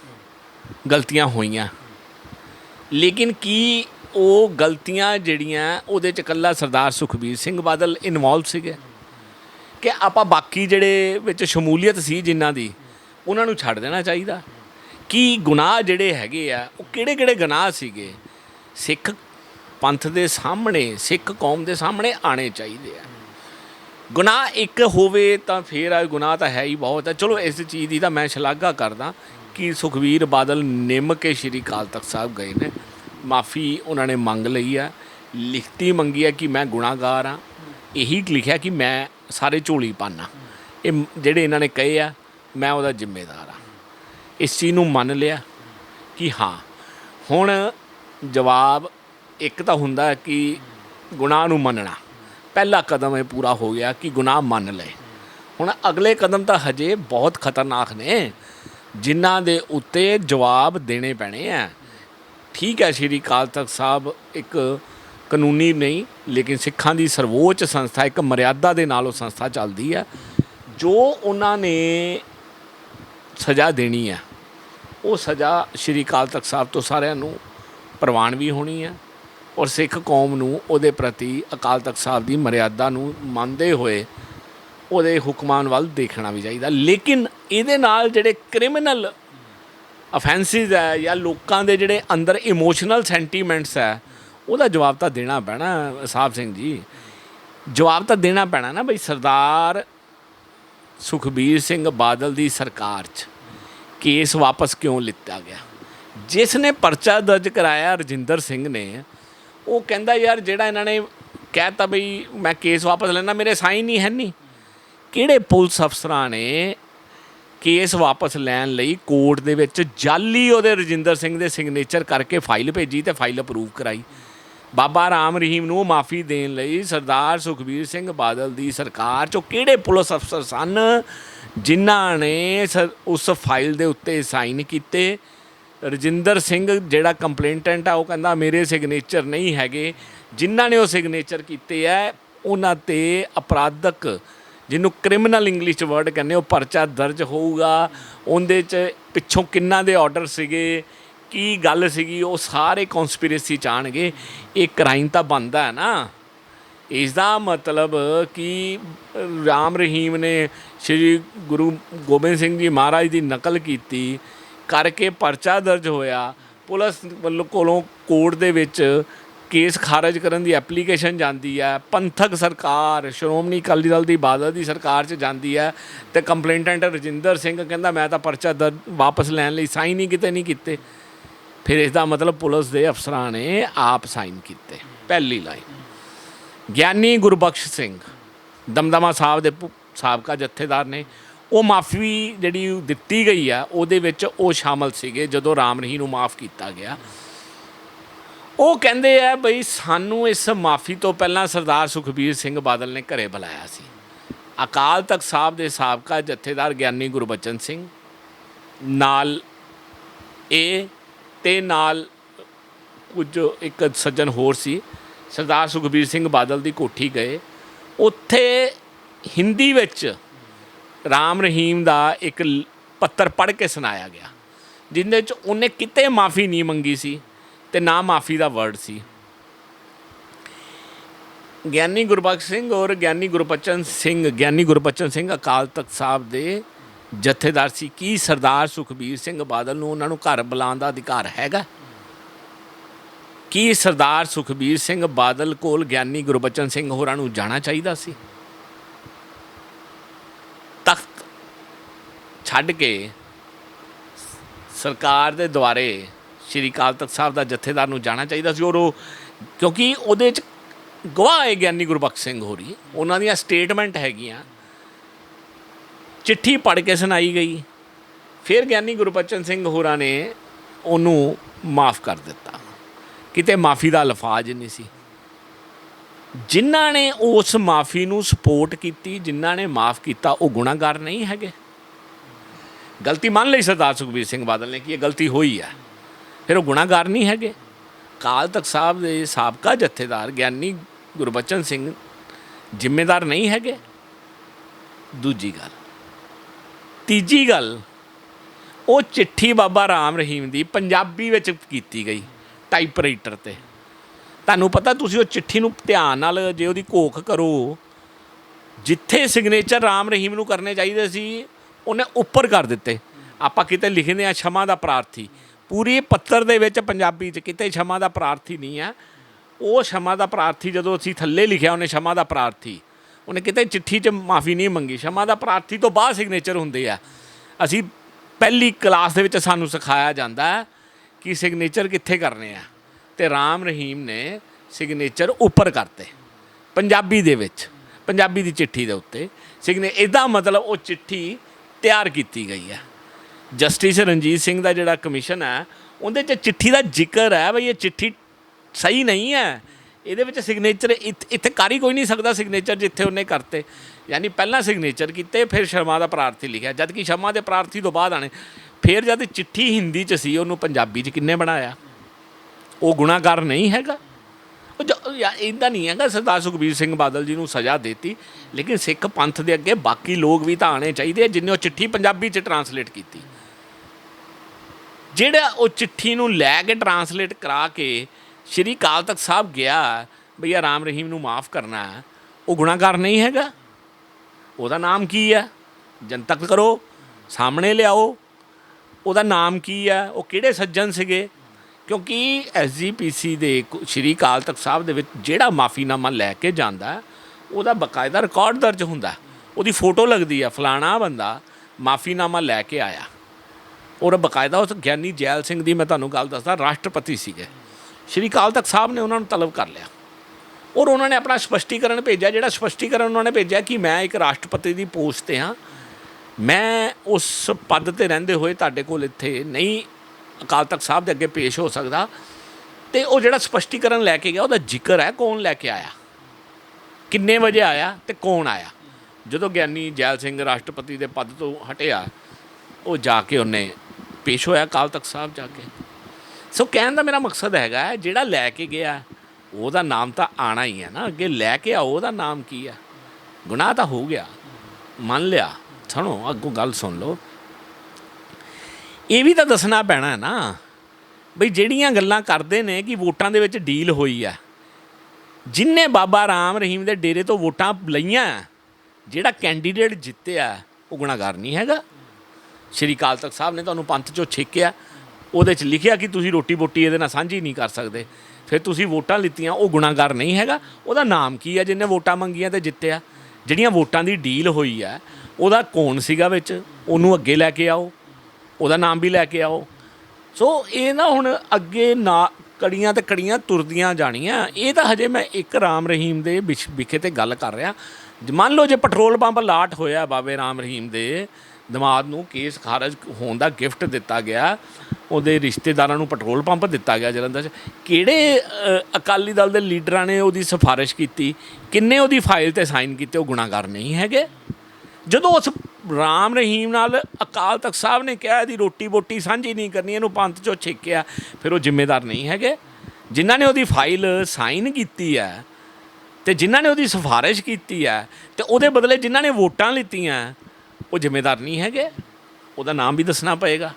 ਗਲਤੀਆਂ ਹੋਈਆਂ। ਲੇਕਿਨ ਕੀ ਉਹ ਗਲਤੀਆਂ ਜਿਹੜੀਆਂ, ਉਹਦੇ ਚ ਕੱਲਾ ਸਰਦਾਰ ਸੁਖਬੀਰ ਸਿੰਘ ਬਾਦਲ ਇਨਵੋਲਵ ਸੀਗੇ? ਕਿ ਆਪਾਂ ਬਾਕੀ ਜਿਹੜੇ ਵਿੱਚ ਸ਼ਮੂਲੀਅਤ ਸੀ ਜਿਨ੍ਹਾਂ ਦੀ, ਉਹਨਾਂ ਨੂੰ ਛੱਡ ਦੇਣਾ ਚਾਹੀਦਾ? ਕੀ ਗੁਨਾਹ ਜਿਹੜੇ ਹੈਗੇ ਆ, ਉਹ ਕਿਹੜੇ ਕਿਹੜੇ ਗੁਨਾਹ ਸੀਗੇ? ਸਿੱਖ ਪੰਥ ਦੇ ਸਾਹਮਣੇ, ਸਿੱਖ ਕੌਮ ਦੇ ਸਾਹਮਣੇ ਆਣੇ ਚਾਹੀਦੇ ਆ। ਗੁਨਾਹ ਇੱਕ ਹੋਵੇ ਤਾਂ ਫੇਰ ਆ, ਗੁਨਾਹ ਤਾਂ ਹੈ ਹੀ ਬਹੁਤ ਆ। ਚਲੋ ਇਸ ਚੀਜ਼ ਦੀ ਤਾਂ ਮੈਂ ਸ਼ਲਾਘਾ ਕਰਦਾ ਕਿ ਸੁਖਵੀਰ ਬਾਦਲ ਨਿੰਮ ਕੇ ਸ਼੍ਰੀ ਅਕਾਲ ਤਖਤ ਸਾਹਿਬ ਗਏ ਨੇ। ਮਾਫੀ ਉਹਨਾਂ ਨੇ ਮੰਗ ਲਈ ਆ। ਲਿਖਤੀ ਮੰਗੀ ਹੈ ਕਿ ਮੈਂ ਗੁਨਾਹਗਾਰ ਆ। ਇਹੀ ਲਿਖਿਆ ਕਿ ਮੈਂ ਸਾਰੇ ਝੋਲੀ ਪਾਣਾ ਇਹ ਜਿਹੜੇ ਇਹਨਾਂ ਨੇ ਕਹੇ ਆ, ਮੈਂ ਉਹਦਾ ਜ਼ਿੰਮੇਦਾਰ ਆ। ਇਸ ਚੀਜ਼ ਨੂੰ ਮੰਨ ਲਿਆ ਕਿ ਹਾਂ, ਹੁਣ ਜਵਾਬ ਇੱਕ ਤਾਂ ਹੁੰਦਾ ਕਿ ਗੁਨਾਹ ਨੂੰ ਮੰਨਣਾ। ਪਹਿਲਾ ਕਦਮ ਇਹ ਪੂਰਾ ਹੋ ਗਿਆ ਕਿ ਗੁਨਾਹ ਮੰਨ ਲਏ। ਹੁਣ ਅਗਲੇ ਕਦਮ ਤਾਂ ਹਜੇ ਬਹੁਤ ਖਤਰਨਾਕ ਨੇ। ਜਿਨ੍ਹਾਂ ਦੇ ਉੱਤੇ ਜਵਾਬ ਦੇਣੇ ਪੈਣੇ ਆ। ਠੀਕ ਹੈ, ਸ਼੍ਰੀ ਅਕਾਲ ਤਖਤ ਸਾਹਿਬ ਇੱਕ ਕਾਨੂੰਨੀ ਨਹੀਂ, ਲੇਕਿਨ ਸਿੱਖਾਂ ਦੀ ਸਰਵੋੱਚ ਸੰਸਥਾ, ਇੱਕ ਮਰਿਆਦਾ ਦੇ ਨਾਲ ਉਹ ਸੰਸਥਾ ਚੱਲਦੀ ਹੈ। ਜੋ ਉਹਨਾਂ ਨੇ ਸਜ਼ਾ ਦੇਣੀ ਹੈ, ਉਹ ਸਜ਼ਾ ਸ਼੍ਰੀ ਅਕਾਲ ਤਖਤ ਸਾਹਿਬ ਤੋਂ ਸਾਰਿਆਂ ਨੂੰ ਪ੍ਰਵਾਨ ਵੀ ਹੋਣੀ ਹੈ। ਔਰ ਸਿੱਖ ਕੌਮ ਨੂੰ ਉਹਦੇ ਪ੍ਰਤੀ ਅਕਾਲ ਤਖਤ ਸਾਹਿਬ ਦੀ ਮਰਿਆਦਾ ਨੂੰ ਮੰਨਦੇ ਹੋਏ ਉਹਦੇ ਹੁਕਮਾਂ ਵੱਲ ਦੇਖਣਾ ਵੀ ਚਾਹੀਦਾ। ਲੇਕਿਨ ਇਹਦੇ ਨਾਲ ਜਿਹੜੇ ਕ੍ਰਿਮੀਨਲ ਅਫੈਂਸਿਸ ਹੈ ਜਾਂ ਲੋਕਾਂ ਦੇ ਜਿਹੜੇ ਅੰਦਰ ਇਮੋਸ਼ਨਲ ਸੈਂਟੀਮੈਂਟਸ ਹੈ, ਉਹਦਾ ਜਵਾਬ ਤਾਂ ਦੇਣਾ ਪੈਣਾ ਸਾਹਿਬ ਸਿੰਘ ਜੀ। ਜਵਾਬ ਤਾਂ ਦੇਣਾ ਪੈਣਾ ਨਾ ਬਈ ਸਰਦਾਰ ਸੁਖਬੀਰ ਸਿੰਘ ਬਾਦਲ ਦੀ ਸਰਕਾਰ 'ਚ ਕੇਸ ਵਾਪਸ ਕਿਉਂ ਲਿੱਤਾ ਗਿਆ? ਜਿਸ ਨੇ ਪਰਚਾ ਦਰਜ ਕਰਾਇਆ ਰਜਿੰਦਰ ਸਿੰਘ ਨੇ ਉਹ ਕਹਿੰਦਾ ਯਾਰ ਜਿਹੜਾ ਇਹਨਾਂ ਨੇ ਕਹਿਤਾ ਬਈ ਮੈਂ ਕੇਸ ਵਾਪਸ ਲੈਣਾ ਮੇਰੇ ਸਾਈਨ ਹੀ ਹੈ ਨਹੀਂ ਕਿਹੜੇ ਪੁਲਿਸ ਅਫਸਰਾਂ ਨੇ ਕੇਸ ਵਾਪਸ ਲੈਣ ਲਈ ਕੋਰਟ ਦੇ ਵਿੱਚ ਜਾਲੀ ਉਹਦੇ ਰਜਿੰਦਰ ਸਿੰਘ ਦੇ ਸਿਗਨੇਚਰ ਕਰਕੇ ਫਾਈਲ ਭੇਜੀ ਤੇ ਫਾਈਲ ਅਪਰੂਵ ਕਰਾਈ। ਬਾਬਾ ਰਾਮ ਰਹੀਮ ਨੂੰ ਮਾਫੀ ਦੇਣ ਲਈ ਸਰਦਾਰ ਸੁਖਬੀਰ ਸਿੰਘ ਬਾਦਲ ਦੀ ਸਰਕਾਰ ਚੋਂ ਕਿਹੜੇ ਪੁਲਿਸ ਅਫਸਰ ਸਨ ਜਿਨ੍ਹਾਂ ਨੇ ਸ- ਉਸ ਫਾਈਲ ਦੇ ਉੱਤੇ ਸਾਈਨ ਕੀਤੇ? ਰਜਿੰਦਰ ਸਿੰਘ ਜਿਹੜਾ ਕੰਪਲੇਂਟੈਂਟ ਆ, ਉਹ ਕਹਿੰਦਾ ਮੇਰੇ ਸਿਗਨੇਚਰ ਨਹੀਂ ਹੈਗੇ। ਜਿਨ੍ਹਾਂ ਨੇ ਉਹ ਸਿਗਨੇਚਰ ਕੀਤੇ ਆ, ਉਹਨਾਂ ਤੇ ਅਪਰਾਧਕ, ਜਿਹਨੂੰ ਕ੍ਰਿਮੀਨਲ ਇੰਗਲਿਸ਼ ਚ ਵਰਡ ਕਹਿੰਦੇ ਉਹ ਪਰਚਾ ਦਰਜ ਹੋਊਗਾ। ਉਹਦੇ ਚ ਪਿੱਛੋਂ ਕਿੰਨਾ ਦੇ ਆਰਡਰ ਸੀਗੇ, ਕੀ ਗੱਲ ਸੀਗੀ, ਉਹ ਸਾਰੇ ਕਨਸਪੀਰੇਸੀ ਚ ਆਣਗੇ ਇਹ ਕ੍ਰਾਈਮ ਤਾਂ ਬਣਦਾ ਹੈ ਨਾ। ਇਸ ਦਾ ਮਤਲਬ ਕਿ ਰਾਮ ਰਹੀਮ ਨੇ ਸ਼੍ਰੀ ਗੁਰੂ ਗੋਬਿੰਦ ਸਿੰਘ ਜੀ ਮਹਾਰਾਜ ਦੀ ਨਕਲ ਕੀਤੀ। ਕਰਕੇ ਪਰਚਾ ਦਰਜ ਹੋਇਆ। ਪੁਲਿਸ ਵੱਲੋਂ ਕੋਲੋਂ ਕੋਰਟ ਦੇ ਵਿੱਚ ਕੇਸ ਖਾਰਜ ਕਰਨ ਦੀ ਐਪਲੀਕੇਸ਼ਨ ਜਾਂਦੀ ਹੈ। ਪੰਥਕ ਸਰਕਾਰ, ਸ਼੍ਰੋਮਣੀ ਅਕਾਲੀ ਦਲ ਦੀ ਬਾਦਲ ਦੀ ਸਰਕਾਰ 'ਚ ਜਾਂਦੀ ਹੈ ਤੇ ਕੰਪਲੇਂਟੈਂਟ ਰਜਿੰਦਰ ਸਿੰਘ ਕਹਿੰਦਾ, ਮੈਂ ਤਾਂ ਪਰਚਾ ਦਰਜ ਵਾਪਸ ਲੈਣ ਲਈ ਸਾਈਨ ਹੀ ਕਿਤੇ ਨਹੀਂ ਕੀਤੇ। ਫਿਰ ਇਸ ਦਾ ਮਤਲਬ ਪੁਲਿਸ ਦੇ ਅਫਸਰਾਂ ਨੇ ਆਪ ਸਾਈਨ ਕੀਤੇ, ਪਹਿਲੀ ਲਾਈਨ। ਗਿਆਨੀ ਗੁਰਬਖਸ਼ ਸਿੰਘ, ਦਮਦਮਾ ਸਾਹਿਬ ਦੇ ਪੁ- ਸਾਬਕਾ ਜਥੇਦਾਰ ਨੇ ਉਹ ਮਾਫੀ ਜਿਹੜੀ ਦਿੱਤੀ ਗਈ ਆ, ਉਹਦੇ ਵਿੱਚ ਉਹ ਸ਼ਾਮਲ ਸੀਗੇ ਜਦੋਂ ਰਾਮ ਰਹੀਮ ਨੂੰ ਮਾਫ ਕੀਤਾ ਗਿਆ। ਉਹ ਕਹਿੰਦੇ ਆ ਬਈ ਸਾਨੂੰ ਇਸ ਮਾਫੀ ਤੋਂ ਪਹਿਲਾਂ ਸਰਦਾਰ ਸੁਖਬੀਰ ਸਿੰਘ ਬਾਦਲ ਨੇ ਘਰੇ ਬੁਲਾਇਆ ਸੀ। ਅਕਾਲ ਤਖਤ ਸਾਹਿਬ ਦੇ ਸਾਬਕਾ ਜਥੇਦਾਰ ਗਿਆਨੀ ਗੁਰਬਚਨ ਸਿੰਘ, ਨਾਲ ਇਹ ਤੇ ਨਾਲ ਕੁਝ ਇੱਕ ਸੱਜਣ ਹੋਰ ਸੀ, ਸਰਦਾਰ ਸੁਖਬੀਰ ਸਿੰਘ ਬਾਦਲ ਦੀ ਕੋਠੀ ਗਏ। ਉੱਥੇ ਹਿੰਦੀ ਵਿੱਚ ਰਾਮ ਰਹੀਮ ਦਾ ਇੱਕ ਪੱਤਰ ਪੜ੍ਹ ਕੇ ਸੁਣਾਇਆ ਗਿਆ, ਜਿੰਦੇ ਚ ਉਹਨੇ ਕਿਤੇ ਮਾਫੀ ਨਹੀਂ ਮੰਗੀ ਸੀ ਤੇ ਨਾ ਮਾਫੀ ਦਾ ਵਰਡ ਸੀ। ਗਿਆਨੀ ਗੁਰਬਖਸ਼ ਸਿੰਘ ਔਰ ਗਿਆਨੀ ਗੁਰਬਚਨ ਸਿੰਘ, ਗਿਆਨੀ ਗੁਰਬਚਨ ਸਿੰਘ ਅਕਾਲ ਤਖਤ ਸਾਹਿਬ ਦੇ ਜਥੇਦਾਰ ਸੀ। ਕੀ ਸਰਦਾਰ ਸੁਖਬੀਰ ਸਿੰਘ ਬਾਦਲ ਨੂੰ ਉਹਨਾਂ ਨੂੰ ਘਰ ਬੁਲਾਉਣ ਦਾ ਅਧਿਕਾਰ ਹੈਗਾ? ਕੀ ਸਰਦਾਰ ਸੁਖਬੀਰ ਸਿੰਘ ਬਾਦਲ ਕੋਲ ਗਿਆਨੀ ਗੁਰਬਚਨ ਸਿੰਘ ਹੋਰਾਂ ਨੂੰ ਜਾਣਾ ਚਾਹੀਦਾ ਸੀ ਤਖਤ ਛੱਡ ਕੇ ਸਰਕਾਰ ਦੇ ਦੁਆਰੇ ਸ਼੍ਰੀ ਅਕਾਲ ਤਖਤ ਸਾਹਿਬ ਦਾ ਜਥੇਦਾਰ ਨੂੰ ਜਾਣਾ ਚਾਹੀਦਾ ਸੀ ਔਰ ਉਹ ਕਿਉਂਕਿ ਉਹਦੇ ਚ ਗਵਾਹ ਹੈ ਗਿਆਨੀ ਗੁਰਬਖਸ਼ ਸਿੰਘ ਹੋਰੀ। ਉਹਨਾਂ ਦੀਆਂ ਸਟੇਟਮੈਂਟ ਹੈਗੀਆਂ। ਚਿੱਠੀ ਪੜ੍ਹ ਕੇ ਸੁਣਾਈ ਗਈ। ਫਿਰ ਗਿਆਨੀ ਗੁਰਬਚਨ ਸਿੰਘ ਹੋਰਾਂ ਨੇ ਉਹਨੂੰ ਮਾਫ ਕਰ ਦਿੱਤਾ। ਕਿਤੇ ਮਾਫੀ ਦਾ ਲਫ਼ਾਜ਼ ਨਹੀਂ ਸੀ। ਜਿਨ੍ਹਾਂ ਨੇ ਉਸ ਮਾਫੀ ਨੂੰ ਸਪੋਰਟ ਕੀਤੀ, ਜਿਨ੍ਹਾਂ ਨੇ ਮਾਫ ਕੀਤਾ, ਉਹ ਗੁਨਾਹਗਾਰ ਨਹੀਂ ਹੈਗੇ। ਗਲਤੀ ਮੰਨ ਲਈ ਸਰਦਾਰ ਸੁਖਬੀਰ ਸਿੰਘ ਬਾਦਲ ਨੇ ਕਿ ਇਹ ਗਲਤੀ ਹੋਈ ਹੈ। ਫਿਰ ਉਹ ਗੁਨਾਹਗਾਰ ਨਹੀਂ ਹੈਗੇ। ਕਾਲ ਤਖਤ ਸਾਹਿਬ ਦੇ ਸਾਬਕਾ ਜਥੇਦਾਰ ਗਿਆਨੀ ਗੁਰਬਚਨ ਸਿੰਘ ਜ਼ਿੰਮੇਦਾਰ ਨਹੀਂ ਹੈਗੇ। ਦੂਜੀ ਗੱਲ, ਤੀਜੀ ਗੱਲ, ਉਹ ਚਿੱਠੀ ਬਾਬਾ ਰਾਮ ਰਹੀਮ ਦੀ ਪੰਜਾਬੀ ਵਿੱਚ ਕੀਤੀ ਗਈ ਟਾਈਪਰਾਈਟਰ ਤੇ। ਤੁਹਾਨੂੰ ਪਤਾ ਤੁਸੀਂ ਉਹ ਚਿੱਠੀ ਨੂੰ ਧਿਆਨ ਨਾਲ ਜੇ ਉਹਦੀ ਘੋਖ ਕਰੋ, ਜਿੱਥੇ ਸਿਗਨੇਚਰ ਰਾਮ ਰਹੀਮ ਨੂੰ ਕਰਨੇ ਚਾਹੀਦੇ ਸੀ ਉਹਨੇ ਉੱਪਰ ਕਰ ਦਿੱਤੇ। ਆਪਾਂ ਕਿਤੇ ਲਿਖਦੇ ਆ ਛਮਾ ਦਾ ਪ੍ਰਾਰਥੀ। ਪੂਰੀ ਪੱਤਰ ਦੇ ਵਿੱਚ ਪੰਜਾਬੀ 'ਚ ਕਿਤੇ ਛਮਾ ਦਾ ਪ੍ਰਾਰਥੀ ਨਹੀਂ ਆ ਉਹ ਛਮਾ ਦਾ ਪ੍ਰਾਰਥੀ ਜਦੋਂ ਅਸੀਂ ਥੱਲੇ ਲਿਖਿਆ ਉਹਨੇ ਛਮਾ ਦਾ ਪ੍ਰਾਰਥੀ। ਉਹਨੇ ਕਿਤੇ ਚਿੱਠੀ 'ਚ ਮਾਫੀ ਨਹੀਂ ਮੰਗੀ। ਛਮਾ ਦਾ ਪ੍ਰਾਰਥੀ ਤੋਂ ਬਾਅਦ ਸਿਗਨੇਚਰ ਹੁੰਦੇ ਆ। ਅਸੀਂ ਪਹਿਲੀ ਕਲਾਸ ਦੇ ਵਿੱਚ ਸਾਨੂੰ ਸਿਖਾਇਆ ਜਾਂਦਾ ਕਿ ਸਿਗਨੇਚਰ ਕਿੱਥੇ ਕਰਨੇ ਆ। ਤੇ ਰਾਮ ਰਹੀਮ ਨੇ ਸਿਗਨੇਚਰ ਉੱਪਰ ਕਰਤੇ। ਪੰਜਾਬੀ ਦੇ ਵਿੱਚ। ਪੰਜਾਬੀ ਦੀ ਚਿੱਠੀ ਦੇ ਉੱਤੇ। ਸਿਗਨੇ ਇਹਦਾ ਮਤਲਬ ਉਹ ਚਿੱਠੀ ਤਿਆਰ ਕੀਤੀ ਗਈ ਹੈ। ਜਸਟਿਸ ਰਣਜੀਤ ਸਿੰਘ ਦਾ ਜਿਹੜਾ ਕਮਿਸ਼ਨ ਹੈ, ਉਹਦੇ 'ਚ ਚਿੱਠੀ ਦਾ ਜ਼ਿਕਰ ਹੈ ਬਈ ਇਹ ਚਿੱਠੀ ਸਹੀ ਨਹੀਂ ਹੈ। ਇਹਦੇ ਵਿੱਚ ਸਿਗਨੇਚਰ ਇੱਥੇ ਕਰ ਹੀ ਕੋਈ ਨਹੀਂ ਸਕਦਾ ਸਿਗਨੇਚਰ ਜਿੱਥੇ ਉਹਨੇ ਕਰਤੇ। ਯਾਨੀ ਪਹਿਲਾਂ ਸਿਗਨੇਚਰ ਕੀਤੇ, ਫਿਰ ਸ਼ਰਮਾ ਦਾ ਪ੍ਰਾਰਥੀ ਲਿਖਿਆ। ਜਦ ਕਿ ਸ਼ਰਮਾ ਦੇ ਪ੍ਰਾਰਥੀ ਤੋਂ ਬਾਅਦ ਆਣੇ, ਫਿਰ ਜਦ ਚਿੱਠੀ ਹਿੰਦੀ ਚ ਸੀ, ਉਹਨੂੰ ਪੰਜਾਬੀ ਚ ਕਿੰਨੇ ਬਣਾਇਆ? ਉਹ ਗੁਨਾਹਗਾਰ ਨਹੀਂ ਹੈਗਾ। ਉਹ ਇਦਾਂ ਨਹੀਂ ਹੈਗਾ। ਸਰਦਾਰ ਸੁਖਬੀਰ ਸਿੰਘ ਬਾਦਲ ਜੀ ਨੂੰ ਸਜ਼ਾ ਦਿੱਤੀ। ਲੇਕਿਨ ਸਿੱਖ ਪੰਥ ਦੇ ਅੱਗੇ ਬਾਕੀ ਲੋਕ ਵੀ ਤਾਂ ਆਣੇ ਚਾਹੀਦੇ ਆ ਜਿਨਨੇ ਉਹ ਚਿੱਠੀ ਪੰਜਾਬੀ ਚ ਟਰਾਂਸਲੇਟ ਕੀਤੀ। ਜਿਹੜਾ ਉਹ ਚਿੱਠੀ ਨੂੰ ਲੈ ਕੇ ਟਰਾਂਸਲੇਟ ਕਰਾ ਕੇ ਸ਼੍ਰੀ ਕਾਲ ਤਖਤ ਸਾਹਿਬ ਗਿਆ, ਭਈਆ ਰਾਮ ਰਹੀਮ ਨੂੰ ਮਾਫ ਕਰਨਾ, ਉਹ ਗੁਨਾਹਗਾਰ ਨਹੀਂ ਹੈਗਾ। ਉਹਦਾ ਨਾਮ ਕੀ ਹੈ ਜਨਤਕ ਕਰੋ, ਸਾਹਮਣੇ ਲਿਆਓ। ਉਹਦਾ ਨਾਮ ਕੀ ਹੈ ਉਹ ਕਿਹੜੇ ਸੱਜਣ ਸੀਗੇ? ਕਿਉਂਕਿ ਐਸਜੀਪੀਸੀ ਦੇ ਸ਼੍ਰੀ ਕਾਲ ਤਖਤ ਸਾਹਿਬ ਦੇ ਵਿੱਚ ਜਿਹੜਾ ਮਾਫੀਨਾਮਾ ਲੈ ਕੇ ਜਾਂਦਾ, ਉਹਦਾ ਬਕਾਇਦਾ ਰਿਕਾਰਡ ਦਰਜ ਹੁੰਦਾ। ਉਹਦੀ ਫੋਟੋ ਲੱਗਦੀ ਆ, ਫਲਾਣਾ ਬੰਦਾ ਮਾਫੀਨਾਮਾ ਲੈ ਕੇ ਆਇਆ। ਔਰ ਬਕਾਇਦਾ ਉਸ ਗਿਆਨੀ ਜੈਲ ਸਿੰਘ ਦੀ ਮੈਂ ਤੁਹਾਨੂੰ ਗੱਲ ਦੱਸਦਾ, ਰਾਸ਼ਟਰਪਤੀ ਸੀਗੇ। ਸ਼੍ਰੀ ਕਾਲ ਤਖਤ ਸਾਹਿਬ ਨੇ ਉਹਨਾਂ ਨੂੰ ਤਲਬ ਕਰ ਲਿਆ। ਔਰ ਉਹਨਾਂ ਨੇ ਆਪਣਾ ਸਪਸ਼ਟੀਕਰਨ ਭੇਜਿਆ, ਜਿਹੜਾ ਸਪਸ਼ਟੀਕਰਨ ਉਹਨਾਂ ਨੇ ਭੇਜਿਆ ਕਿ ਮੈਂ ਇੱਕ ਰਾਸ਼ਟਰਪਤੀ ਦੀ ਪੋਸਟ ਤੇ ਹਾਂ। ਮੈਂ ਉਸ ਪਦ ਤੇ ਰਹਿੰਦੇ ਹੋਏ ਤੁਹਾਡੇ ਕੋਲ ਇੱਥੇ ਨਹੀਂ ਅਕਾਲ ਤਖਤ ਸਾਹਿਬ ਦੇ ਅੱਗੇ ਪੇਸ਼ ਹੋ ਸਕਦਾ। ਤੇ ਉਹ ਜਿਹੜਾ ਸਪਸ਼ਟੀਕਰਨ ਲੈ ਕੇ ਗਿਆ, ਉਹਦਾ ਜ਼ਿਕਰ ਹੈ ਕੌਣ ਲੈ ਕੇ ਆਇਆ। ਕਿੰਨੇ ਵਜੇ ਆਇਆ ਤੇ ਕੌਣ ਆਇਆ। ਜਦੋਂ ਗਿਆਨੀ ਜੈਲ ਸਿੰਘ ਰਾਸ਼ਟਰਪਤੀ ਦੇ ਪਦ ਤੋਂ ਹਟਿਆ, ਉਹ ਜਾ ਕੇ ਉਹਨੇ ਪੇਸ਼ ਹੋਇਆ ਅਕਾਲ ਤਖਤ ਸਾਹਿਬ ਜਾ ਕੇ। ਸੋ ਕਹਿਣ ਦਾ ਮੇਰਾ ਮਕਸਦ ਹੈਗਾ ਜਿਹੜਾ ਲੈ ਕੇ ਗਿਆ, ਉਹਦਾ ਨਾਮ ਤਾਂ ਆਣਾ ਹੀ ਹੈ ਨਾ। ਅੱਗੇ ਲੈ ਕੇ ਆਓ, ਉਹਦਾ ਨਾਮ ਕੀ ਹੈ। ਗੁਨਾਹ ਤਾਂ ਹੋ ਗਿਆ। ਮੰਨ ਲਿਆ। ਸੁਣੋ, ਅੱਗੋਂ ਗੱਲ ਸੁਣ ਲਓ। ਇਹ ਵੀ ਤਾਂ ਦੱਸਣਾ ਪੈਣਾ ਨਾ। ਬਈ ਜਿਹੜੀਆਂ ਗੱਲਾਂ ਕਰਦੇ ਨੇ ਕਿ ਵੋਟਾਂ ਦੇ ਵਿੱਚ ਡੀਲ ਹੋਈ ਆ ਜਿਨਨੇ ਬਾਬਾ ਰਾਮ ਰਹੀਮ ਦੇ ਡੇਰੇ ਤੋਂ ਵੋਟਾਂ ਲਈਆਂ, ਜਿਹੜਾ ਕੈਂਡੀਡੇਟ ਜਿੱਤਿਆ, ਉਹ ਗੁਨਾਹਗਾਰ ਨਹੀਂ ਹੈਗਾ। ਸ਼੍ਰੀ ਕਾਲ ਤਖਤ ਸਾਹਿਬ ਨੇ ਤੁਹਾਨੂੰ ਪੰਥ ਚੋਂ ਛੇਕਿਆ। ਉਹਦੇ 'ਚ ਲਿਖਿਆ ਕਿ ਤੁਸੀਂ ਰੋਟੀ ਬੋਟੀ ਇਹਦੇ ਨਾਲ ਸਾਂਝੀ ਨਹੀਂ ਕਰ ਸਕਦੇ। ਫਿਰ ਤੁਸੀਂ ਵੋਟਾਂ ਲਿੱਤੀਆਂ, ਉਹ ਗੁਨਾਹਗਾਰ ਨਹੀਂ ਹੈਗਾ। ਉਹਦਾ ਨਾਮ ਕੀ ਹੈ ਜਿਹਨੇ ਵੋਟਾਂ ਮੰਗੀਆਂ ਤੇ ਜਿੱਤਿਆ? ਜਿਹੜੀਆਂ ਵੋਟਾਂ ਦੀ ਡੀਲ ਹੋਈ ਹੈ, ਉਹਦਾ ਕੌਣ ਸੀਗਾ ਵਿੱਚ? ਉਹਨੂੰ ਅੱਗੇ ਲੈ ਕੇ ਆਓ। ਉਹਦਾ ਨਾਮ ਵੀ ਲੈ ਕੇ ਆਓ। ਸੋ ਇਹ ਨਾ ਹੁਣ ਅੱਗੇ ਨਾ ਕੜੀਆਂ ਤੇ ਕੜੀਆਂ ਤੁਰਦੀਆਂ ਜਾਣੀਆਂ। ਇਹ ਤਾਂ ਹਜੇ ਮੈਂ ਇੱਕ ਰਾਮ ਰਹੀਮ ਦੇ ਵਿਸ਼- ਵਿਖੇ ਤੇ ਗੱਲ ਕਰ ਰਿਹਾ। ਮੰਨ ਲਓ ਜੇ ਪੈਟਰੋਲ ਪੰਪ ਲਾਟ ਹੋਇਆ ਬਾਬੇ ਰਾਮ ਰਹੀਮ ਦੇ, ਦਿਮਾਗ ਨੂੰ ਕੇਸ ਖਾਰਜ ਹੋਣ ਦਾ ਗਿਫਟ ਦਿੱਤਾ ਗਿਆ। ਉਹਦੇ ਰਿਸ਼ਤੇਦਾਰਾਂ ਨੂੰ ਪੈਟਰੋਲ ਪੰਪ ਦਿੱਤਾ ਗਿਆ ਜਲੰਧਰ 'ਚ। ਕਿਹੜੇ ਅਕਾਲੀ ਦਲ ਦੇ ਲੀਡਰਾਂ ਨੇ ਉਹਦੀ ਸਿਫਾਰਿਸ਼ ਕੀਤੀ? ਕਿੰਨੇ ਉਹਦੀ ਫਾਈਲ ਤੇ ਸਾਈਨ ਕੀਤੇ? ਉਹ ਗੁਨਾਹਗਾਰ ਨਹੀਂ ਹੈਗੇ। ਜਦੋਂ ਉਸ ਰਾਮ ਰਹੀਮ ਨਾਲ ਅਕਾਲ ਤਖਤ ਸਾਹਿਬ ਨੇ ਕਿਹਾ ਇਹਦੀ ਰੋਟੀ ਬੋਟੀ ਸਾਂਝੀ ਨਹੀਂ ਕਰਨੀ, ਇਹਨੂੰ ਪੰਥ ਚੋਂ ਛੇਕਿਆ, ਫਿਰ ਉਹ ਜ਼ਿੰਮੇਦਾਰ ਨਹੀਂ ਹੈਗੇ। ਜਿਨ੍ਹਾਂ ਨੇ ਉਹਦੀ ਫਾਈਲ ਸਾਈਨ ਕੀਤੀ ਹੈ ਤੇ ਜਿਨ੍ਹਾਂ ਨੇ ਉਹਦੀ ਸਿਫਾਰਿਸ਼ ਕੀਤੀ ਹੈ ਤੇ ਉਹਦੇ ਬਦਲੇ ਜਿਨ੍ਹਾਂ ਨੇ ਵੋਟਾਂ ਲਿੱਤੀਆਂ, ਉਹ ਜ਼ਿੰਮੇਦਾਰ ਨਹੀਂ ਹੈਗੇ। ਉਹਦਾ ਨਾਮ ਵੀ ਦੱਸਣਾ ਪਏਗਾ।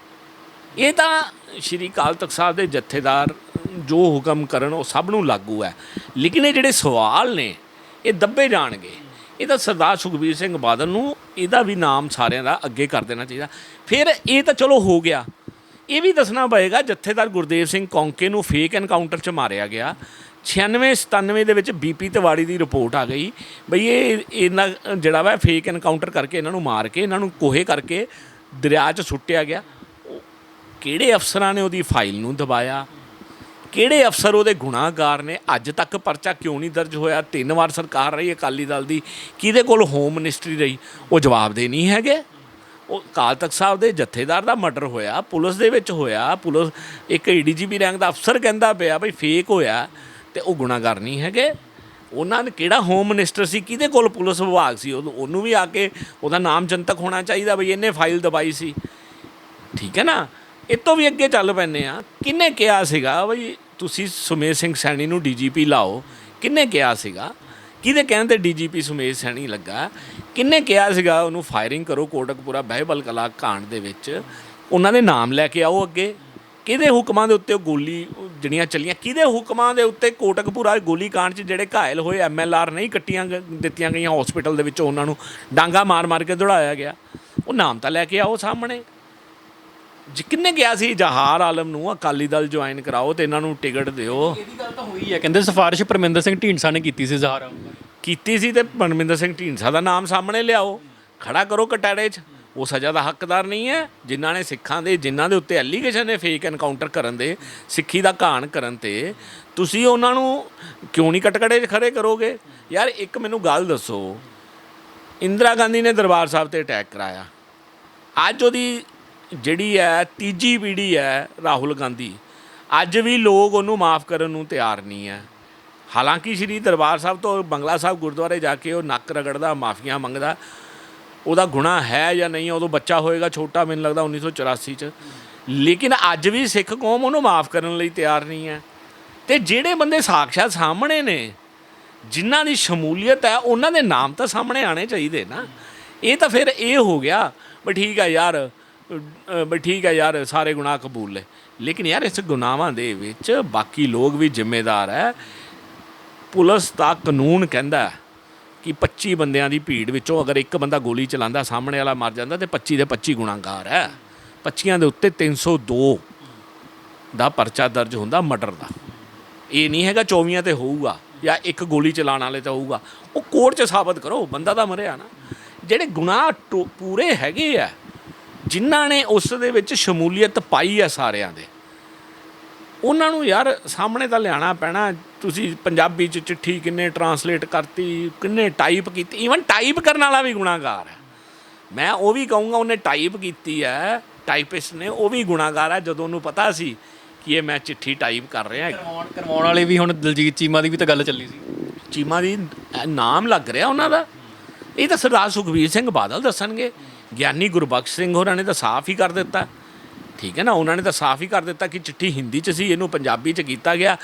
ਇਹ ਤਾਂ ਸ਼੍ਰੀ ਕਾਲ ਤਖਤ ਸਾਹਿਬ ਦੇ ਜਥੇਦਾਰ ਜੋ ਹੁਕਮ ਕਰਨ ਉਹ ਸਭ ਨੂੰ ਲਾਗੂ ਹੈ। ਲੇਕਿਨ ਇਹ ਜਿਹੜੇ ਸਵਾਲ ਨੇ, ਇਹ ਦੱਬੇ ਜਾਣਗੇ। ਇਹ ਤਾਂ ਸਰਦਾਰ ਸੁਖਬੀਰ ਸਿੰਘ ਬਾਦਲ ਨੂੰ ਇਹਦਾ ਵੀ ਨਾਮ ਸਾਰਿਆਂ ਦਾ ਅੱਗੇ ਕਰ ਦੇਣਾ ਚਾਹੀਦਾ। ਫਿਰ ਇਹ ਤਾਂ ਚਲੋ ਹੋ ਗਿਆ। ਇਹ ਵੀ ਦੱਸਣਾ ਪਏਗਾ, ਜਥੇਦਾਰ ਗੁਰਦੇਵ ਸਿੰਘ ਕੌਂਕੇ ਨੂੰ ਫੇਕ ਐਨਕਾਊਂਟਰ 'ਚ ਮਾਰਿਆ ਗਿਆ। 96 97 ਦੇ ਵਿੱਚ ਬੀਪੀ ਤਿਵਾੜੀ ਦੀ ਰਿਪੋਰਟ ਆ ਗਈ। ਬਈ ਇਹ ਇਹਨਾਂ, ਜਿਹੜਾ ਵਾ ਫੇਕ ਐਨਕਾਊਂਟਰ ਕਰਕੇ ਇਹਨਾਂ ਨੂੰ ਮਾਰ ਕੇ, ਇਹਨਾਂ ਨੂੰ ਕੋਹੇ ਕਰਕੇ ਦਰਿਆ 'ਚ ਸੁੱਟਿਆ ਗਿਆ। ਉਹ ਕਿਹੜੇ ਅਫਸਰਾਂ ਨੇ ਉਹਦੀ ਫਾਈਲ ਨੂੰ ਦਬਾਇਆ? ਕਿਹੜੇ ਅਫਸਰ ਉਹਦੇ ਗੁਨਾਹਗਾਰ ਨੇ? ਅੱਜ ਤੱਕ ਪਰਚਾ ਕਿਉਂ ਨਹੀਂ ਦਰਜ ਹੋਇਆ? ਤਿੰਨ ਵਾਰ ਸਰਕਾਰ ਰਹੀ, ਅਕਾਲੀ ਦਲ ਦੀ। ਕਿਹਦੇ ਕੋਲ ਹੋਮ ਮਿਨਿਸਟਰੀ ਰਹੀ? ਉਹ ਜਵਾਬਦੇ ਨਹੀਂ ਹੈਗੇ। ਉਹ ਅਕਾਲ ਤਖਤ ਸਾਹਿਬ ਦੇ ਜਥੇਦਾਰ ਦਾ ਮਰਡਰ ਹੋਇਆ, ਪੁਲਿਸ ਦੇ ਵਿੱਚ ਹੋਇਆ। ਪੁਲਿਸ ਇੱਕ ਏਡੀਜੀਪੀ ਰੈਂਕ ਦਾ ਅਫਸਰ ਕਹਿੰਦਾ ਪਿਆ ਬਈ ਫੇਕ ਹੋਇਆ ਤੇ ਉਹ ਗੁਨਾਹਗਾਰ ਨਹੀਂ ਹੈਗੇ। ਉਹਨਾਂ ਨੇ ਕਿਹੜਾ ਹੋਮ ਮਿਨਿਸਟਰ ਸੀ? ਕਿਹਦੇ ਕੋਲ ਪੁਲਿਸ ਵਿਭਾਗ ਸੀ? ਉਹਨੂੰ ਵੀ ਆ ਕੇ ਉਹਦਾ ਨਾਮ ਜਨਤਕ ਹੋਣਾ ਚਾਹੀਦਾ ਬਈ ਇਹਨੇ ਫਾਈਲ ਦਬਾਈ ਸੀ। ਠੀਕ ਹੈ ਨਾ? ਇਹ ਤੋਂ ਵੀ ਅੱਗੇ ਚੱਲ ਪੈਨੇ ਆ। ਕਿੰਨੇ ਕਿਹਾ ਸੀਗਾ ਬਈ ਤੁਸੀਂ ਸੁਮੇਸ਼ ਸਿੰਘ ਸੈਣੀ ਨੂੰ ਡੀਜੀਪੀ ਲਾਓ, ਕਿੰਨੇ ਕਿਹਾ ਸੀਗਾ? ਕਿਹਦੇ ਕਹਿਣ ਤੇ ਡੀਜੀਪੀ ਸੁਮੇਸ਼ ਸੈਣੀ ਲੱਗਾ? ਕਿੰਨੇ ਕਿਹਾ ਸੀਗਾ ਉਹਨੂੰ ਫਾਇਰਿੰਗ ਕਰੋ ਕੋਟਕਪੂਰਾ ਬਹਿਬਲ ਕਲਾ ਕਾਂਡ ਦੇ ਵਿੱਚ? ਉਹਨਾਂ ਦੇ ਨਾਮ ਲੈ ਕੇ ਆਓ ਅੱਗੇ। ਕਿਹਦੇ ਹੁਕਮਾਂ ਦੇ ਉੱਤੇ ਉਹ ਗੋਲੀ ਜਿਹੜੀਆਂ ਚੱਲੀਆਂ, ਕਿਹਦੇ ਹੁਕਮਾਂ ਦੇ ਉੱਤੇ ਕੋਟਕਪੂਰਾ ਗੋਲੀ ਕਾਂਡ 'ਚ ਜਿਹੜੇ ਘਾਇਲ ਹੋਏ ਐਮਐਲਆਰ ਨਹੀਂ ਕੱਟੀਆਂ ਗ- ਦਿੱਤੀਆਂ ਗਈਆਂ ਹਸਪੀਟਲ ਦੇ ਵਿੱਚ ਉਹਨਾਂ ਨੂੰ ਡਾਂਗਾ ਮਾਰ ਮਾਰ ਕੇ ਦੌੜਾਇਆ ਗਿਆ। ਉਹ ਨਾਮ ਤਾਂ ਲੈ ਕੇ ਆਓ ਸਾਹਮਣੇ। ਕਿੰਨੇ ਗਿਆ ਸੀ ਜਹਾਰ ਆਲਮ ਨੂੰ? ਅਕਾਲੀ ਦਲ ਜੁਆਇਨ ਕਰਾਓ ਤੇ ਇਹਨਾਂ ਨੂੰ ਟਿਕਟ ਦਿਓ। ਇਹਦੀ ਗੱਲ ਤਾਂ ਹੋਈ ਹੈ। ਕਹਿੰਦੇ ਸਿਫਾਰਿਸ਼ ਪਰਮਿੰਦਰ ਸਿੰਘ ਢੀਂਡਸਾ ਨੇ ਕੀਤੀ ਸੀ ਜ਼ਹਾਰਾ ਕੀਤੀ ਸੀ ਤੇ ਪਰਮਿੰਦਰ ਸਿੰਘ ਢੀਂਡਸਾ ਦਾ ਨਾਮ ਸਾਹਮਣੇ ਲਿਆਓ। ਖੜਾ ਕਰੋ ਕਟਾੜੇ 'ਚ। ਉਹ ਸਜ਼ਾ ਦਾ ਹੱਕਦਾਰ ਨਹੀਂ ਹੈ। ਜਿਨ੍ਹਾਂ ਨੇ ਸਿੱਖਾਂ ਦੇ ਜਿਨ੍ਹਾਂ ਦੇ ਉੱਤੇ ਐਲੀਗੇਸ਼ਨ ਨੇ ਫੇਕ ਐਨਕਾਊਂਟਰ ਕਰਨ ਦੇ ਸਿੱਖੀ ਦਾ ਘਾਣ ਕਰਨ ਤੇ ਤੁਸੀਂ ਉਹਨਾਂ ਨੂੰ ਕਿਉਂ ਨਹੀਂ ਕਟਕੜੇ 'ਚ ਖੜੇ ਕਰੋਗੇ? ਯਾਰ ਇੱਕ ਮੈਨੂੰ ਗੱਲ ਦੱਸੋ। ਇੰਦਰਾ ਗਾਂਧੀ ਨੇ ਦਰਬਾਰ ਸਾਹਿਬ ਤੇ ਅਟੈਕ ਕਰਾਇਆ। ਅੱਜ ਉਹਦੀ ਜਿਹੜੀ ਹੈ, ਤੀਜੀ ਪੀੜ੍ਹੀ ਹੈ ਰਾਹੁਲ ਗਾਂਧੀ। ਅੱਜ ਵੀ ਲੋਕ ਉਹਨੂੰ ਮਾਫ ਕਰਨ ਨੂੰ ਤਿਆਰ ਨਹੀਂ ਹੈ। ਹਾਲਾਂਕਿ ਸ਼੍ਰੀ ਦਰਬਾਰ ਸਾਹਿਬ ਤੋਂ ਬੰਗਲਾ ਸਾਹਿਬ ਗੁਰਦੁਆਰੇ ਜਾ ਕੇ ਉਹ ਨੱਕ ਰਗੜਦਾ, ਮਾਫੀਆਂ ਮੰਗਦਾ, ਉਹਦਾ ਗੁਨਾਹ ਹੈ ਜਾਂ ਨਹੀਂ, ਉਦੋਂ ਬੱਚਾ ਹੋਏਗਾ ਛੋਟਾ, ਮੈਨੂੰ ਲੱਗਦਾ 1984 ਚ। ਲੇਕਿਨ ਅੱਜ ਵੀ ਸਿੱਖ ਕੌਮ ਉਹਨੂੰ ਮਾਫ ਕਰਨ ਲਈ ਤਿਆਰ ਨਹੀਂ ਹੈ। ਤੇ ਜਿਹੜੇ ਬੰਦੇ ਸਾਖਸ਼ਾਤ ਸਾਹਮਣੇ ਨੇ, ਜਿਨ੍ਹਾਂ ਦੀ ਸ਼ਮੂਲੀਅਤ ਹੈ, ਉਹਨਾਂ ਦੇ ਨਾਮ ਤਾਂ ਸਾਹਮਣੇ ਆਣੇ ਚਾਹੀਦੇ ਨਾ। ਇਹ ਤਾਂ ਫਿਰ ਇਹ ਹੋ ਗਿਆ, ਵੀ ਠੀਕ ਹੈ ਯਾਰ ਅ, ਵੀ ਠੀਕ ਹੈ ਯਾਰ ਸਾਰੇ ਗੁਨਾਹ ਕਬੂਲ ਲੈ ਲੇਕਿਨ ਯਾਰ ਇਸ ਗੁਨਾਹਾਂ ਦੇ ਵਿੱਚ ਬਾਕੀ ਲੋਕ ਵੀ ਜ਼ਿੰਮੇਦਾਰ ਹੈ। ਪੁਲਿਸ ਦਾ ਕਾਨੂੰਨ ਕਹਿੰਦਾ ਕਿ 25 ਬੰਦਿਆਂ ਦੀ ਭੀੜ ਵਿੱਚੋਂ ਅਗਰ ਇੱਕ ਬੰਦਾ ਗੋਲੀ ਚਲਾਉਂਦਾ ਸਾਹਮਣੇ ਵਾਲਾ ਮਰ ਜਾਂਦਾ ਤੇ 25 ਦੇ 25 ਗੁਨਾਹਗਾਰ ਹੈ। 25 ਦੇ ਉੱਤੇ 302 ਦਾ ਪਰਚਾ ਦਰਜ ਹੁੰਦਾ ਮਰਡਰ ਦਾ। ਇਹ ਨਹੀਂ ਹੈਗਾ 24 ਤੇ ਹੋਊਗਾ ਜਾਂ ਇੱਕ ਗੋਲੀ ਚਲਾਉਣ ਵਾਲੇ ਤੇ ਹੋਊਗਾ। ਉਹ ਕੋਰਟ 'ਚ ਸਾਬਤ ਕਰੋ ਬੰਦਾ ਤਾਂ ਮਰਿਆ ਨਾ। ਜਿਹੜੇ ਗੁਨਾਹ ਟੋ- ਪੂਰੇ ਹੈਗੇ ਆ ਜਿਨ੍ਹਾਂ ਨੇ ਉਸ ਦੇ ਵਿੱਚ ਸ਼ਮੂਲੀਅਤ ਪਾਈ ਆ ਸਾਰਿਆਂ ਦੇ। ਉਹਨਾਂ ਨੂੰ ਯਾਰ ਸਾਹਮਣੇ ਤਾਂ ਲਿਆਣਾ ਪੈਣਾ। ਤੁਸੀਂ ਪੰਜਾਬੀ ਚ ਚਿੱਠੀ ਕਿੰਨੇ ਟਰਾਂਸਲੇਟ ਕਰਤੀ ਕਿੰਨੇ ਟਾਈਪ ਕੀਤੀ। ਈਵਨ ਟਾਈਪ ਕਰਨ ਵਾਲਾ ਵੀ ਗੁਨਾਹਗਾਰ ਹੈ। ਮੈਂ ਉਹ ਵੀ ਕਹੂੰਗਾ ਉਹਨੇ ਟਾਈਪ ਕੀਤੀ ਹੈ। ਟਾਈਪਿਸਟ ਨੇ ਉਹ ਵੀ ਗੁਨਾਹਗਾਰ ਹੈ। ਜਦੋਂ ਉਹਨੂੰ ਪਤਾ ਸੀ ਕਿ ਇਹ ਮੈਂ ਚਿੱਠੀ ਟਾਈਪ ਕਰ ਰਿਹਾ ਕਰਵਾਉਣ ਕਰਵਾਉਣ ਵਾਲੇ ਵੀ ਹੁਣ ਦਲਜੀਤ ਚੀਮਾ ਦੀ ਵੀ ਤਾਂ ਗੱਲ ਚੱਲੀ ਸੀ। ਚੀਮਾ ਦੀ ਨਾਮ ਲੱਗ ਰਿਹਾ ਉਹਨਾਂ ਦਾ। ਇਹ ਤਾਂ ਸਰਦਾਰ ਸੁਖਬੀਰ ਸਿੰਘ ਬਾਦਲ ਦੱਸਣਗੇ। ਗਿਆਨੀ ਗੁਰਬਖਸ਼ ਸਿੰਘ ਹੋਰਾਂ ਨੇ ਤਾਂ ਸਾਫ਼ ਹੀ ਕਰ ਦਿੱਤਾ। ਠੀਕ ਹੈ ਨਾ, ਉਹਨਾਂ ਨੇ ਤਾਂ ਸਾਫ਼ ਹੀ ਕਰ ਦਿੱਤਾ ਕਿ ਚਿੱਠੀ ਹਿੰਦੀ 'ਚ ਸੀ, ਇਹਨੂੰ ਪੰਜਾਬੀ 'ਚ ਕੀਤਾ ਗਿਆ।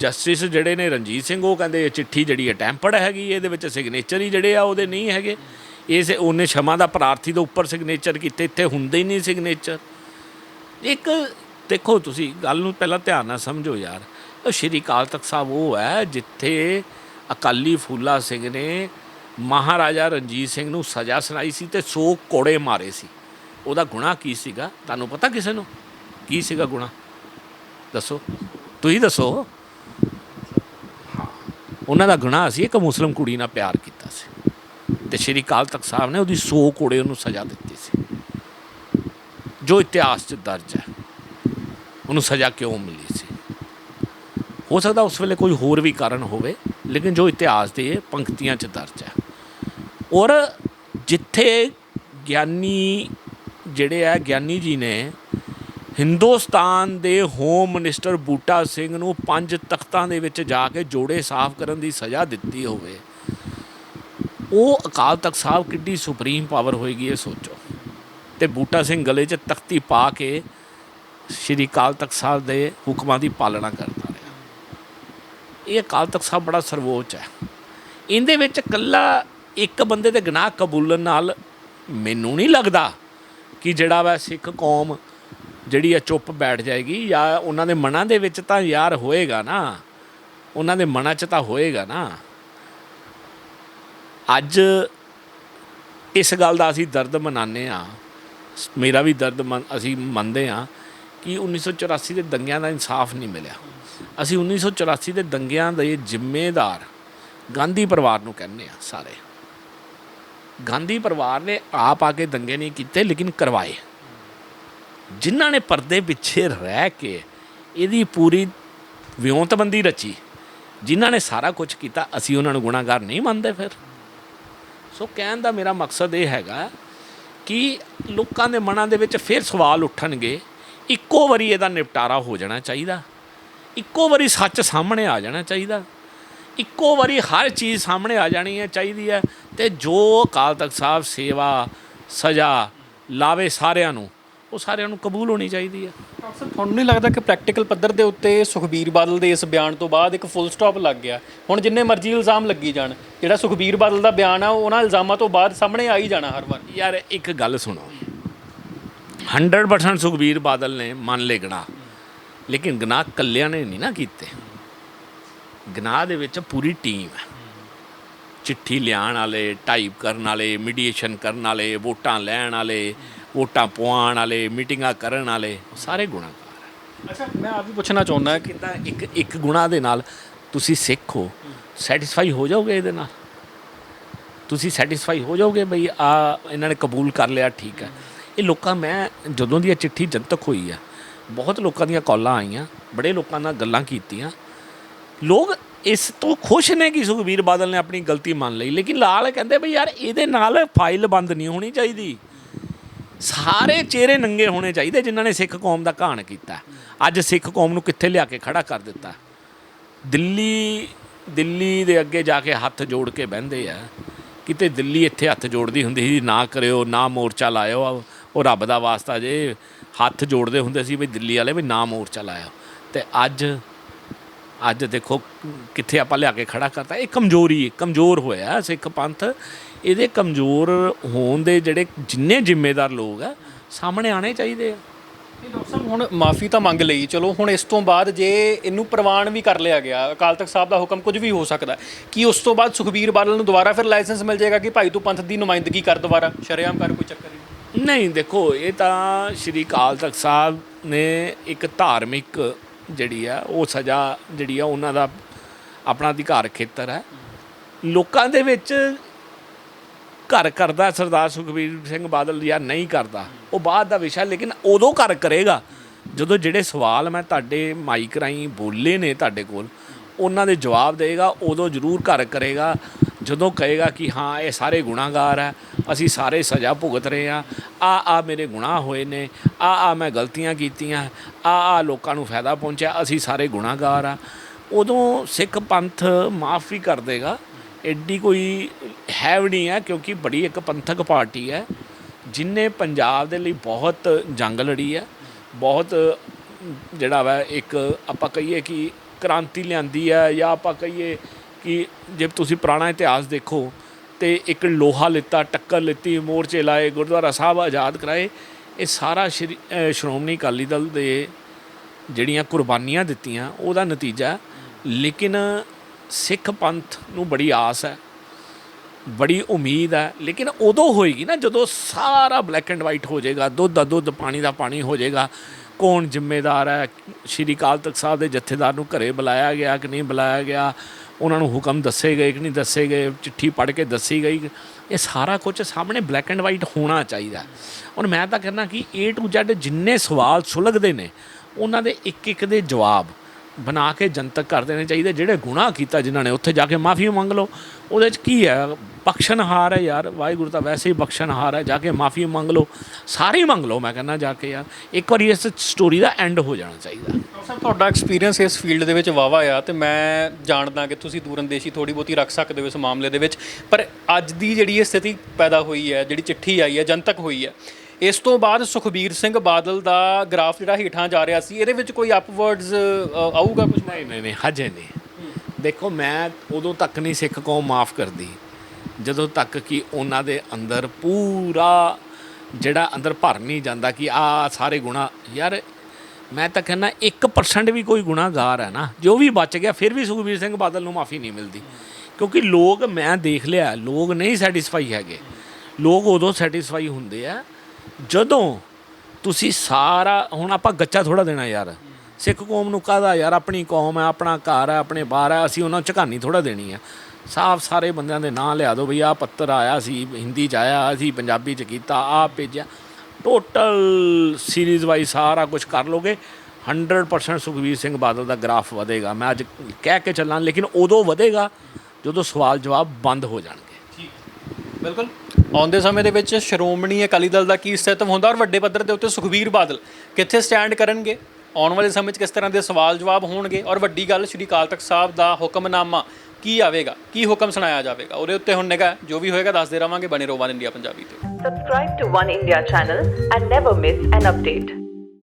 ਜਸਟਿਸ ਜਿਹੜੇ ਨੇ ਰਣਜੀਤ ਸਿੰਘ, ਉਹ ਕਹਿੰਦੇ ਇਹ ਚਿੱਠੀ ਜਿਹੜੀ ਹੈ ਟੈਂਪਰਡ ਹੈਗੀ, ਇਹਦੇ ਵਿੱਚ ਸਿਗਨੇਚਰ ਹੀ ਜਿਹੜੇ ਆ, ਉਹਦੇ ਨਹੀਂ ਹੈਗੇ। ਇਸ ਉਹਨੇ ਸ਼ਮਾ ਦਾ ਪ੍ਰਾਰਥੀ ਦੇ ਉੱਪਰ ਸਿਗਨੇਚਰ ਕੀਤੇ, ਇੱਥੇ ਹੁੰਦੇ ਹੀ ਨਹੀਂ ਸਿਗਨੇਚਰ ਇੱਕ, ਦੇਖੋ ਤੁਸੀਂ, ਗੱਲ ਨੂੰ ਪਹਿਲਾਂ ਧਿਆਨ ਨਾਲ ਸਮਝੋ ਯਾਰ। ਸ਼੍ਰੀ ਅਕਾਲ ਤਖਤ ਸਾਹਿਬ ਉਹ ਹੈ, ਜਿੱਥੇ ਅਕਾਲੀ ਫੂਲਾ ਸਿੰਘ ਨੇ ਮਹਾਰਾਜਾ ਰਣਜੀਤ ਸਿੰਘ ਨੂੰ ਸਜ਼ਾ ਸੁਣਾਈ ਸੀ ਤੇ 100 ਕੋੜੇ ਮਾਰੇ ਸੀ। ਉਹਦਾ ਗੁਨਾਹ ਕੀ ਸੀਗਾ? ਤੁਹਾਨੂੰ ਪਤਾ ਕਿਸੇ ਨੂੰ? ਕੀ ਸੀਗਾ ਗੁਨਾਹ ਦੱਸੋ। ਤੁਸੀਂ ਦੱਸੋ। ਹਾਂ। ਉਹਨਾਂ ਦਾ ਗੁਨਾਹ ਸੀ ਇੱਕ ਮੁਸਲਮ ਕੁੜੀ ਨਾਲ ਪਿਆਰ ਕੀਤਾ ਸੀ। ਤੇ ਸ਼੍ਰੀ ਅਕਾਲ ਤਖਤ ਸਾਹਿਬ ਨੇ ਉਹਦੀ 100 ਕੋੜੇ ਉਹਨੂੰ ਸਜ਼ਾ ਦਿੱਤੀ ਸੀ। ਜੋ ਇਤਿਹਾਸ 'ਚ ਦਰਜ ਹੈ, ਉਹਨੂੰ ਸਜ਼ਾ ਕਿਉਂ ਮਿਲੀ ਸੀ? ਹੋ ਸਕਦਾ ਉਸ ਵੇਲੇ ਕੋਈ ਹੋਰ ਵੀ ਕਾਰਨ ਹੋਵੇ, ਲੇਕਿਨ ਜੋ ਇਤਿਹਾਸ ਦੇ ਪੰਕਤੀਆਂ 'ਚ ਦਰਜ ਹੈ। ਔਰ ਜਿੱਥੇ ਗਿਆਨੀ ਜਿਹੜੇ ਆ, ਗਿਆਨੀ ਜੀ ਨੇ ਹਿੰਦੁਸਤਾਨ ਦੇ ਹੋਮ ਮਿਨਿਸਟਰ ਬੂਟਾ ਸਿੰਘ ਨੂੰ ਪੰਜ ਤਖਤਾਂ ਦੇ ਵਿੱਚ ਜਾ ਕੇ ਜੋੜੇ ਸਾਫ਼ ਕਰਨ ਦੀ ਸਜ਼ਾ ਦਿੱਤੀ ਹੋਵੇ, ਉਹ ਅਕਾਲ ਤਖਤ ਸਾਹਿਬ ਕਿੱਡੀ ਸੁਪਰੀਮ ਪਾਵਰ ਹੋਏਗੀ ਇਹ ਸੋਚੋ। ਤੇ ਬੂਟਾ ਸਿੰਘ ਗਲੇ 'ਚ ਤਖਤੀ ਪਾ ਕੇ ਸ਼੍ਰੀ ਅਕਾਲ ਤਖਤ ਸਾਹਿਬ ਦੇ ਹੁਕਮਾਂ ਦੀ ਪਾਲਣਾ ਕਰਦਾ ਰਿਹਾ। ਇਹ ਅਕਾਲ ਤਖਤ ਸਾਹਿਬ ਬੜਾ ਸਰਵੋੱਚ ਹੈ। ਇਹਦੇ ਵਿੱਚ ਇਕੱਲਾ ਇੱਕ ਬੰਦੇ ਦੇ ਗੁਨਾਹ ਕਬੂਲਣ ਨਾਲ ਮੈਨੂੰ ਨਹੀਂ ਲੱਗਦਾ ਕਿ ਜਿਹੜਾ ਵਾ ਸਿੱਖ ਕੌਮ ਜਿਹੜੀ ਆ ਚੁੱਪ ਬੈਠ ਜਾਏਗੀ ਜਾਂ ਉਹਨਾਂ ਦੇ ਮਨਾਂ ਦੇ ਵਿੱਚ ਤਾਂ ਯਾਰ ਹੋਏਗਾ ਨਾ, ਉਹਨਾਂ ਦੇ ਮਨਾਂ 'ਚ ਤਾਂ ਹੋਏਗਾ ਨਾ। ਅੱਜ ਇਸ ਗੱਲ ਦਾ ਅਸੀਂ ਦਰਦ ਮਨਾਉਂਦੇ ਆ ਮੇਰਾ ਵੀ ਦਰਦ ਮੰਨ- ਅਸੀਂ ਮੰਨਦੇ ਆ ਕਿ 1984 ਦੇ ਦੰਗਿਆਂ ਦਾ ਇਨਸਾਫ ਨਹੀਂ ਮਿਲਿਆ। ਅਸੀਂ 1984 ਦੇ ਦੰਗਿਆਂ ਦੇ ਜ਼ਿੰਮੇਦਾਰ ਗਾਂਧੀ ਪਰਿਵਾਰ ਨੂੰ ਕਹਿੰਦੇ ਆ ਸਾਰੇ। ਗਾਂਧੀ ਪਰਿਵਾਰ ਨੇ ਆਪ ਆ ਕੇ ਦੰਗੇ ਨਹੀਂ ਕੀਤੇ, ਲੇਕਿਨ ਕਰਵਾਏ। ਜਿਨ੍ਹਾਂ ਨੇ ਪਰਦੇ ਪਿੱਛੇ ਰਹਿ ਕੇ ਇਹਦੀ ਪੂਰੀ ਵਿਉਂਤਬੰਦੀ ਰਚੀ, ਜਿਨ੍ਹਾਂ ਨੇ ਸਾਰਾ ਕੁਝ ਕੀਤਾ, ਅਸੀਂ ਉਹਨਾਂ ਨੂੰ ਗੁਨਾਹਗਾਰ ਨਹੀਂ ਮੰਨਦੇ ਫਿਰ। ਸੋ ਕਹਿਣ ਦਾ ਮੇਰਾ ਮਕਸਦ ਇਹ ਹੈਗਾ ਕਿ ਲੋਕਾਂ ਦੇ ਮਨਾਂ ਦੇ ਵਿੱਚ ਫਿਰ ਸਵਾਲ ਉੱਠਣਗੇ, ਇੱਕੋ ਵਾਰੀ ਇਹਦਾ ਨਿਪਟਾਰਾ ਹੋ ਜਾਣਾ ਚਾਹੀਦਾ। ਇੱਕੋ ਵਾਰੀ ਸੱਚ ਸਾਹਮਣੇ ਆ ਜਾਣਾ ਚਾਹੀਦਾ। ਇੱਕੋ ਵਾਰੀ ਹਰ ਚੀਜ਼ ਸਾਹਮਣੇ ਆ ਜਾਣੀ ਹੈ, ਚਾਹੀਦੀ ਹੈ। ਤੇ ਜੋ ਅਕਾਲ ਤਖਤ ਸਾਹਿਬ ਸੇਵਾ ਸਜ਼ਾ ਲਾਵੇ ਸਾਰਿਆਂ ਨੂੰ ਉਹ ਸਾਰਿਆਂ ਨੂੰ ਕਬੂਲ ਹੋਣੀ ਚਾਹੀਦੀ ਹੈ। ਸਾਹਿਬ ਤੁਹਾਨੂੰ ਨਹੀਂ ਲੱਗਦਾ ਕਿ ਪ੍ਰੈਕਟੀਕਲ ਪੱਧਰ ਦੇ ਉੱਤੇ ਸੁਖਬੀਰ ਬਾਦਲ ਦੇ ਇਸ ਬਿਆਨ ਤੋਂ ਬਾਅਦ ਇੱਕ ਫੁੱਲ ਸਟਾਪ ਲੱਗ ਗਿਆ? ਹੁਣ ਜਿੰਨੇ ਮਰਜ਼ੀ ਇਲਜ਼ਾਮ ਲੱਗੀ ਜਾਣ ਜਿਹੜਾ ਸੁਖਬੀਰ ਬਾਦਲ ਦਾ ਬਿਆਨ ਆ ਉਹ ਉਹਨਾਂ ਇਲਜ਼ਾਮਾਂ ਤੋਂ ਬਾਅਦ ਸਾਹਮਣੇ ਆ ਹੀ ਜਾਣਾ ਹਰ ਵਾਰ। ਯਾਰ ਇੱਕ ਗੱਲ ਸੁਣੋ। 100% ਸੁਖਬੀਰ ਬਾਦਲ ਨੇ ਮੰਨ ਲਏ ਗੁਨਾਹ। ਲੇਕਿਨ ਗੁਨਾਹ ਕੱਲਿਆਂ ਨੇ ਨਹੀਂ ਨਾ ਕੀਤੇ। ਗੁਨਾਹ ਦੇ ਵਿੱਚ ਪੂਰੀ ਟੀਮ ਹੈ। ਚਿੱਠੀ ਲਿਆਉਣ ਵਾਲੇ ਟਾਈਪ ਕਰਨ ਵਾਲੇ ਮੀਡੀਏਸ਼ਨ ਕਰਨ ਵਾਲੇ ਵੋਟਾਂ ਲੈਣ ਵਾਲੇ ਵੋਟਾਂ ਪਵਾਉਣ ਵਾਲੇ ਮੀਟਿੰਗਾਂ ਕਰਨ ਵਾਲੇ ਸਾਰੇ ਗੁਨਾਹਗਾਰ ਹੈ ਅੱਛਾ ਮੈਂ ਆਪ ਵੀ ਪੁੱਛਣਾ ਚਾਹੁੰਦਾ ਕਿ ਕਿੱਦਾਂ ਇੱਕ ਇੱਕ ਗੁਨਾਹ ਦੇ ਨਾਲ ਤੁਸੀਂ ਸਿੱਖ ਹੋ ਸੈਟੀਸਫਾਈ ਹੋ ਜਾਓਗੇ ਇਹਦੇ ਨਾਲ? ਤੁਸੀਂ ਸੈਟੀਸਫਾਈ ਹੋ ਜਾਓਗੇ ਬਈ ਆ ਇਹਨਾਂ ਨੇ ਕਬੂਲ ਕਰ ਲਿਆ ਠੀਕ ਹੈ ਇਹ ਲੋਕਾਂ ਮੈਂ ਜਦੋਂ ਦੀ ਇਹ ਚਿੱਠੀ ਜਨਤਕ ਹੋਈ ਆ ਬਹੁਤ ਲੋਕਾਂ ਦੀਆਂ ਕਾਲਾਂ ਆਈਆਂ ਬੜੇ ਲੋਕਾਂ ਨਾਲ ਗੱਲਾਂ ਕੀਤੀਆਂ। ਲੋਕ ਇਸ ਤੋਂ ਖੁਸ਼ ਨੇ ਕਿ ਸੁਖਬੀਰ ਬਾਦਲ ਨੇ ਆਪਣੀ ਗਲਤੀ ਮੰਨ ਲਈ। ਲੇਕਿਨ ਲਾਲ ਕਹਿੰਦੇ ਵੀ ਯਾਰ ਇਹਦੇ ਨਾਲ ਫਾਈਲ ਬੰਦ ਨਹੀਂ ਹੋਣੀ ਚਾਹੀਦੀ। ਸਾਰੇ ਚਿਹਰੇ ਨੰਗੇ ਹੋਣੇ ਚਾਹੀਦੇ ਜਿਨ੍ਹਾਂ ਨੇ ਸਿੱਖ ਕੌਮ ਦਾ ਘਾਣ ਕੀਤਾ। ਅੱਜ ਸਿੱਖ ਕੌਮ ਨੂੰ ਕਿੱਥੇ ਲਿਆ ਕੇ ਖੜਾ ਕਰ ਦਿੱਤਾ? ਦਿੱਲੀ ਦਿੱਲੀ ਦੇ ਅੱਗੇ ਜਾ ਕੇ ਹੱਥ ਜੋੜ ਕੇ ਬਹਿੰਦੇ ਆ। ਕਿਤੇ ਦਿੱਲੀ ਇੱਥੇ ਹੱਥ ਜੋੜਦੀ ਹੁੰਦੀ ਸੀ, ਨਾ ਕਰਿਓ, ਨਾ ਮੋਰਚਾ ਲਾਇਓ। ਉਹ ਰੱਬ ਦਾ ਵਾਸਤਾ ਜੇ ਹੱਥ ਜੋੜਦੇ ਹੁੰਦੇ ਸੀ ਵੀ ਦਿੱਲੀ ਵਾਲੇ ਵੀ ਨਾ ਮੋਰਚਾ ਲਾਇਓ। ਤੇ ਅੱਜ ਅੱਜ ਦੇਖੋ ਕਿੱਥੇ ਆਪਾਂ ਲਿਆ ਕੇ ਖੜਾ ਕਰਤਾ। ਇਹ ਕਮਜ਼ੋਰੀ ਕਮਜ਼ੋਰ ਹੋਇਆ ਸਿੱਖ ਪੰਥ। ਇਹਦੇ ਕਮਜ਼ੋਰ ਹੋਣ ਦੇ ਜਿਹੜੇ ਜਿੰਨੇ ਜ਼ਿੰਮੇਦਾਰ ਲੋਕ ਆ ਸਾਹਮਣੇ ਆਣੇ ਚਾਹੀਦੇ ਆ। ਡਾਕਟਰ ਸਾਹਿਬ ਹੁਣ ਮਾਫੀ ਤਾਂ ਮੰਗ ਲਈ। ਚਲੋ ਹੁਣ ਇਸ ਤੋਂ ਬਾਅਦ ਜੇ ਇਹਨੂੰ ਪ੍ਰਵਾਨ ਵੀ ਕਰ ਲਿਆ ਗਿਆ ਅਕਾਲ ਤਖਤ ਸਾਹਿਬ ਦਾ ਹੁਕਮ ਕੁਝ ਵੀ ਹੋ ਸਕਦਾ। ਕੀ ਉਸ ਤੋਂ ਬਾਅਦ ਸੁਖਬੀਰ ਬਾਦਲ ਨੂੰ ਦੁਬਾਰਾ ਫਿਰ ਲਾਇਸੈਂਸ ਮਿਲ ਜਾਏਗਾ ਕਿ ਭਾਈ ਤੂੰ ਪੰਥ ਦੀ ਨੁਮਾਇੰਦਗੀ ਕਰ ਦੁਬਾਰਾ? ਸ਼ਰੇਆਮ ਕਰ ਕੋਈ ਚੱਕਰ ਨਹੀਂ। ਨਹੀਂ ਦੇਖੋ ਇਹ ਤਾਂ ਸ਼੍ਰੀ ਅਕਾਲ ਤਖਤ ਸਾਹਿਬ ਨੇ ਇੱਕ ਧਾਰਮਿਕ ਜਿਹੜੀ ਆ, ਉਹ ਸਜ਼ਾ ਜਿਹੜੀ ਆ, ਉਹਨਾਂ ਦਾ ਆਪਣਾ ਅਧਿਕਾਰ ਖੇਤਰ ਹੈ। ਲੋਕਾਂ ਦੇ ਵਿੱਚ ਘਰ ਕਰਦਾ ਸਰਦਾਰ ਸੁਖਬੀਰ ਸਿੰਘ ਬਾਦਲ ਜਾਂ ਨਹੀਂ ਕਰਦਾ, ਉਹ ਬਾਅਦ ਦਾ ਵਿਸ਼ਾ, ਲੇਕਿਨ ਉਦੋਂ ਘਰ ਕਰੇਗਾ। ਜਦੋਂ ਜਿਹੜੇ ਸਵਾਲ ਮੈਂ ਤੁਹਾਡੇ ਮਾਈਕ ਰਾਹੀਂ ਬੋਲੇ ਨੇ ਤੁਹਾਡੇ ਕੋਲ, ਉਹਨਾਂ ਦੇ ਜਵਾਬ ਦੇਗਾ, ਉਦੋਂ ਜ਼ਰੂਰ ਘਰ ਕਰੇਗਾ। ਜਦੋਂ ਕਹੇਗਾ ਕਿ ਹਾਂ, ਇਹ ਸਾਰੇ ਗੁਨਾਹਗਾਰ ਹੈ ਅਸੀਂ ਸਾਰੇ ਸਜ਼ਾ ਭੁਗਤ ਰਹੇ ਆ ਆ ਆ ਮੇਰੇ ਗੁਨਾਹ ਹੋਏ ਨੇ, ਆ ਆ ਮੈਂ ਗਲਤੀਆਂ ਕੀਤੀਆਂ, ਆ ਆ ਲੋਕਾਂ ਨੂੰ ਫਾਇਦਾ ਪਹੁੰਚਿਆ, ਅਸੀਂ ਸਾਰੇ ਗੁਨਾਹਗਾਰ ਆ। ਉਦੋਂ ਸਿੱਖ ਪੰਥ ਮਾਫ ਵੀ ਕਰ ਦੇਗਾ। ਐਡੀ ਕੋਈ ਹੈ ਵੀ ਨਹੀਂ ਹੈ, ਕਿਉਂਕਿ ਬੜੀ ਇੱਕ ਪੰਥਕ ਪਾਰਟੀ ਹੈ, ਜਿਨੇ ਪੰਜਾਬ ਦੇ ਲਈ ਬਹੁਤ ਜੰਗ ਲੜੀ ਹੈ, ਬਹੁਤ, ਜਿਹੜਾ ਵਾ, ਇੱਕ ਆਪਾਂ ਕਹੀਏ ਕਿ ਕ੍ਰਾਂਤੀ ਲਿਆਂਦੀ ਹੈ, ਜਾਂ ਆਪਾਂ ਕਹੀਏ ਕਿ ਜੇ ਤੁਸੀਂ ਪੁਰਾਣਾ ਇਤਿਹਾਸ ਦੇਖੋ ਤੇ ਇੱਕ ਲੋਹਾ ਲਿੱਤਾ, ਟੱਕਰ ਲਿੱਤੀ, ਮੋਰਚੇ ਲਾਏ ਗੁਰਦੁਆਰਾ ਸਾਹਿਬ ਆਜ਼ਾਦ ਕਰਾਏ, ਇਹ ਸਾਰਾ ਸ਼੍ਰੀ ਸ਼੍ਰੋਮਣੀ ਅਕਾਲੀ ਦਲ ਦੇ ਜਿਹੜੀਆਂ ਕੁਰਬਾਨੀਆਂ ਦਿੱਤੀਆਂ, ਉਹਦਾ ਨਤੀਜਾ ਲੇਕਿਨ ਸਿੱਖ ਪੰਥ ਨੂੰ ਬੜੀ ਆਸ ਹੈ, ਬੜੀ ਉਮੀਦ ਹੈ। ਲੇਕਿਨ ਉਦੋਂ ਹੋਏਗੀ ਨਾ, ਜਦੋਂ ਸਾਰਾ ਬਲੈਕ ਐਂਡ ਵਾਈਟ ਹੋ ਜਾਏਗਾ, ਦੁੱਧ ਦਾ ਦੁੱਧ, ਪਾਣੀ ਦਾ ਪਾਣੀ ਹੋ ਜਾਏਗਾ, ਕੌਣ ਜ਼ਿੰਮੇਦਾਰ ਹੈ? ਸ਼੍ਰੀ ਅਕਾਲ ਤਖਤ ਸਾਹਿਬ ਦੇ ਜਥੇਦਾਰ ਨੂੰ ਘਰੇ ਬੁਲਾਇਆ ਗਿਆ ਕਿ ਨਹੀਂ ਬੁਲਾਇਆ ਗਿਆ? ਉਹਨਾਂ ਨੂੰ ਹੁਕਮ ਦੱਸੇ ਗਏ ਕਿ ਨਹੀਂ ਦੱਸੇ ਗਏ, ਚਿੱਠੀ ਪੜ੍ਹ ਕੇ ਦੱਸੀ ਗਈ। ਇਹ ਸਾਰਾ ਕੁਝ ਸਾਹਮਣੇ ਬਲੈਕ ਐਂਡ ਵਾਈਟ ਹੋਣਾ ਚਾਹੀਦਾ। ਔਰ ਮੈਂ ਤਾਂ ਕਹਿੰਦਾ ਕਿ A to Z ਜਿੰਨੇ ਸਵਾਲ ਸੁਲਗਦੇ ਨੇ, ਉਹਨਾਂ ਦੇ ਇੱਕ ਇੱਕ ਦੇ ਜਵਾਬ ਬਣਾ ਕੇ ਜਨਤਕ ਕਰ ਦੇਣੇ ਚਾਹੀਦੇ। ਜਿਹੜੇ ਗੁਨਾਹ ਕੀਤਾ ਜਿਨ੍ਹਾਂ ਨੇ, ਉੱਥੇ ਜਾ ਕੇ ਮਾਫੀ ਮੰਗ ਲਓ। ਉਹਦੇ 'ਚ ਕੀ ਹੈ? ਬਖਸ਼ਣਹਾਰ ਹੈ ਯਾਰ। ਵਾਹਿਗੁਰੂ ਤਾਂ ਵੈਸੇ ਹੀ ਬਖਸ਼ਣਹਾਰ ਹੈ। ਜਾ ਕੇ ਮਾਫੀ ਮੰਗ ਲਓ। ਸਾਰੇ ਮੰਗ ਲਓ। ਮੈਂ ਕਹਿੰਦਾ ਜਾ ਕੇ ਯਾਰ। ਇੱਕ ਵਾਰੀ ਇਸ ਸਟੋਰੀ ਦਾ ਐਂਡ ਹੋ ਜਾਣਾ ਚਾਹੀਦਾ। ਸਰ, ਤੁਹਾਡਾ ਐਕਸਪੀਰੀਅੰਸ ਇਸ ਫੀਲਡ ਦੇ ਵਿੱਚ ਵਾਵਾ ਆ ਤੇ ਮੈਂ ਜਾਣਦਾ ਕਿ ਤੁਸੀਂ ਦੂਰੰਦੇਸ਼ੀ ਥੋੜੀ ਬਹੁਤੀ ਰੱਖ ਸਕਦੇ ਹੋ ਇਸ ਮਾਮਲੇ ਦੇ ਵਿੱਚ। ਪਰ ਅੱਜ ਦੀ ਜਿਹੜੀ ਇਹ ਸਥਿਤੀ ਪੈਦਾ ਹੋਈ ਹੈ, ਜਿਹੜੀ ਚਿੱਠੀ ਆਈ ਹੈ, ਜਨਤਕ ਹੋਈ ਹੈ, ਇਸ ਤੋਂ ਬਾਅਦ ਸੁਖਬੀਰ ਸਿੰਘ ਬਾਦਲ ਦਾ ਗ੍ਰਾਫ ਜਿਹੜਾ ਹੇਠਾਂ ਜਾ ਰਿਹਾ ਸੀ, ਇਹਦੇ ਵਿੱਚ ਕੋਈ ਅਪਵਰਡਸ ਆਊਗਾ ਕੁਝ ਨਹੀਂ ਨਹੀਂ ਨਹੀਂ, ਹਜੇ ਨਹੀਂ। ਦੇਖੋ, ਮੈਂ ਉਦੋਂ ਤੱਕ ਨਹੀਂ ਸਿੱਖ ਕੌਮ ਮਾਫ ਕਰਦੀ, ਜਦੋਂ ਤੱਕ ਕਿ ਉਹਨਾਂ ਦੇ ਅੰਦਰ ਪੂਰਾ ਜਿਹੜਾ ਅੰਦਰ ਭਰ ਨਹੀਂ ਜਾਂਦਾ ਕਿ ਆ ਸਾਰੇ ਗੁਣਾ, ਯਾਰ ਮੈਂ ਤਾਂ ਕਹਿੰਦਾ 1% ਵੀ ਕੋਈ ਗੁਨਾਹਗਾਰ ਹੈ ਨਾ, ਜੋ ਵੀ ਬਚ ਗਿਆ, ਫਿਰ ਵੀ ਸੁਖਬੀਰ ਸਿੰਘ ਬਾਦਲ ਨੂੰ ਮਾਫੀ ਨਹੀਂ ਮਿਲਦੀ। ਕਿਉਂਕਿ ਲੋਕ, ਮੈਂ ਦੇਖ ਲਿਆ, ਲੋਕ ਨਹੀਂ ਸੈਟੀਸਫਾਈ ਹੈਗੇ। ਲੋਕ ਉਦੋਂ ਸੈਟੀਸਫਾਈ ਹੁੰਦੇ ਆ, ਜਦੋਂ ਤੁਸੀਂ ਸਾਰਾ, ਹੁਣ ਆਪਾਂ ਗੱਚਾ ਥੋੜਾ ਦੇਣਾ ਯਾਰ। ਸਿੱਖ ਕੌਮ ਨੂੰ ਕਾਹਦਾ ਯਾਰ, ਆਪਣੀ ਕੌਮ ਹੈ, ਆਪਣਾ ਘਰ ਹੈ, ਆਪਣੇ ਬਾਹਰ ਹੈ, ਅਸੀਂ ਉਹਨਾਂ ਨੂੰ ਝਕਾਨੀ ਥੋੜਾ ਦੇਣੀ ਆ। ਸਾਫ਼ ਸਾਰੇ ਬੰਦਿਆਂ ਦੇ ਨਾਂ ਲਿਆ ਦਿਓ ਵੀ ਆਹ ਪੱਤਰ ਆਇਆ ਸੀ, ਹਿੰਦੀ ਚ ਆਇਆ, ਅਸੀਂ ਪੰਜਾਬੀ ਚ ਕੀਤਾ, ਆਹ ਭੇਜਿਆ। ਟੋਟਲ ਸੀਰੀਜ਼ ਵਾਈਜ਼ ਸਾਰਾ ਕੁਝ ਕਰ ਲੋਗੇ। 100% ਸੁਖਵੀਰ ਸਿੰਘ ਬਾਦਲ ਦਾ ਗ੍ਰਾਫ ਵਧੇਗਾ। ਮੈਂ ਅੱਜ ਕਹਿ ਕੇ ਚੱਲਾਂ, ਲੇਕਿਨ ਉਦੋਂ ਵਧੇਗਾ ਜਦੋਂ ਸਵਾਲ ਜਵਾਬ ਬੰਦ ਹੋ ਜਾਣਗੇ। ਬਿਲਕੁਲ। ਆਉਂਦੇ ਸਮੇਂ ਦੇ ਵਿੱਚ ਸ਼੍ਰੋਮਣੀ ਅਕਾਲੀ ਦਲ ਦਾ ਕੀ ਸਥਿਤਵ ਹੁੰਦਾ ਔਰ ਵੱਡੇ ਪੱਧਰ ਦੇ ਉੱਤੇ ਸੁਖਬੀਰ ਬਾਦਲ ਕਿੱਥੇ ਸਟੈਂਡ ਕਰਨਗੇ? ਆਉਣ ਵਾਲੇ ਸਮੇਂ 'ਚ ਕਿਸ ਤਰ੍ਹਾਂ ਦੇ ਸਵਾਲ ਜਵਾਬ ਹੋਣਗੇ? ਔਰ ਵੱਡੀ ਗੱਲ, ਸ਼੍ਰੀ ਅਕਾਲ ਤਖਤ ਸਾਹਿਬ ਦਾ ਹੁਕਮਨਾਮਾ ਕੀ ਆਵੇਗਾ? ਕੀ ਹੁਕਮ ਸੁਣਾਇਆ ਜਾਵੇਗਾ? ਉਹਦੇ ਉੱਤੇ ਹੁਣ ਨਿਗਾਹ, ਜੋ ਵੀ ਹੋਏਗਾ ਦੱਸਦੇ ਰਵਾਂਗੇ, ਬਣੇ ਰੋਵਾਨ ਇੰਡੀਆ ਪੰਜਾਬੀ ਤੇ। Subscribe to One India channel and never miss an update.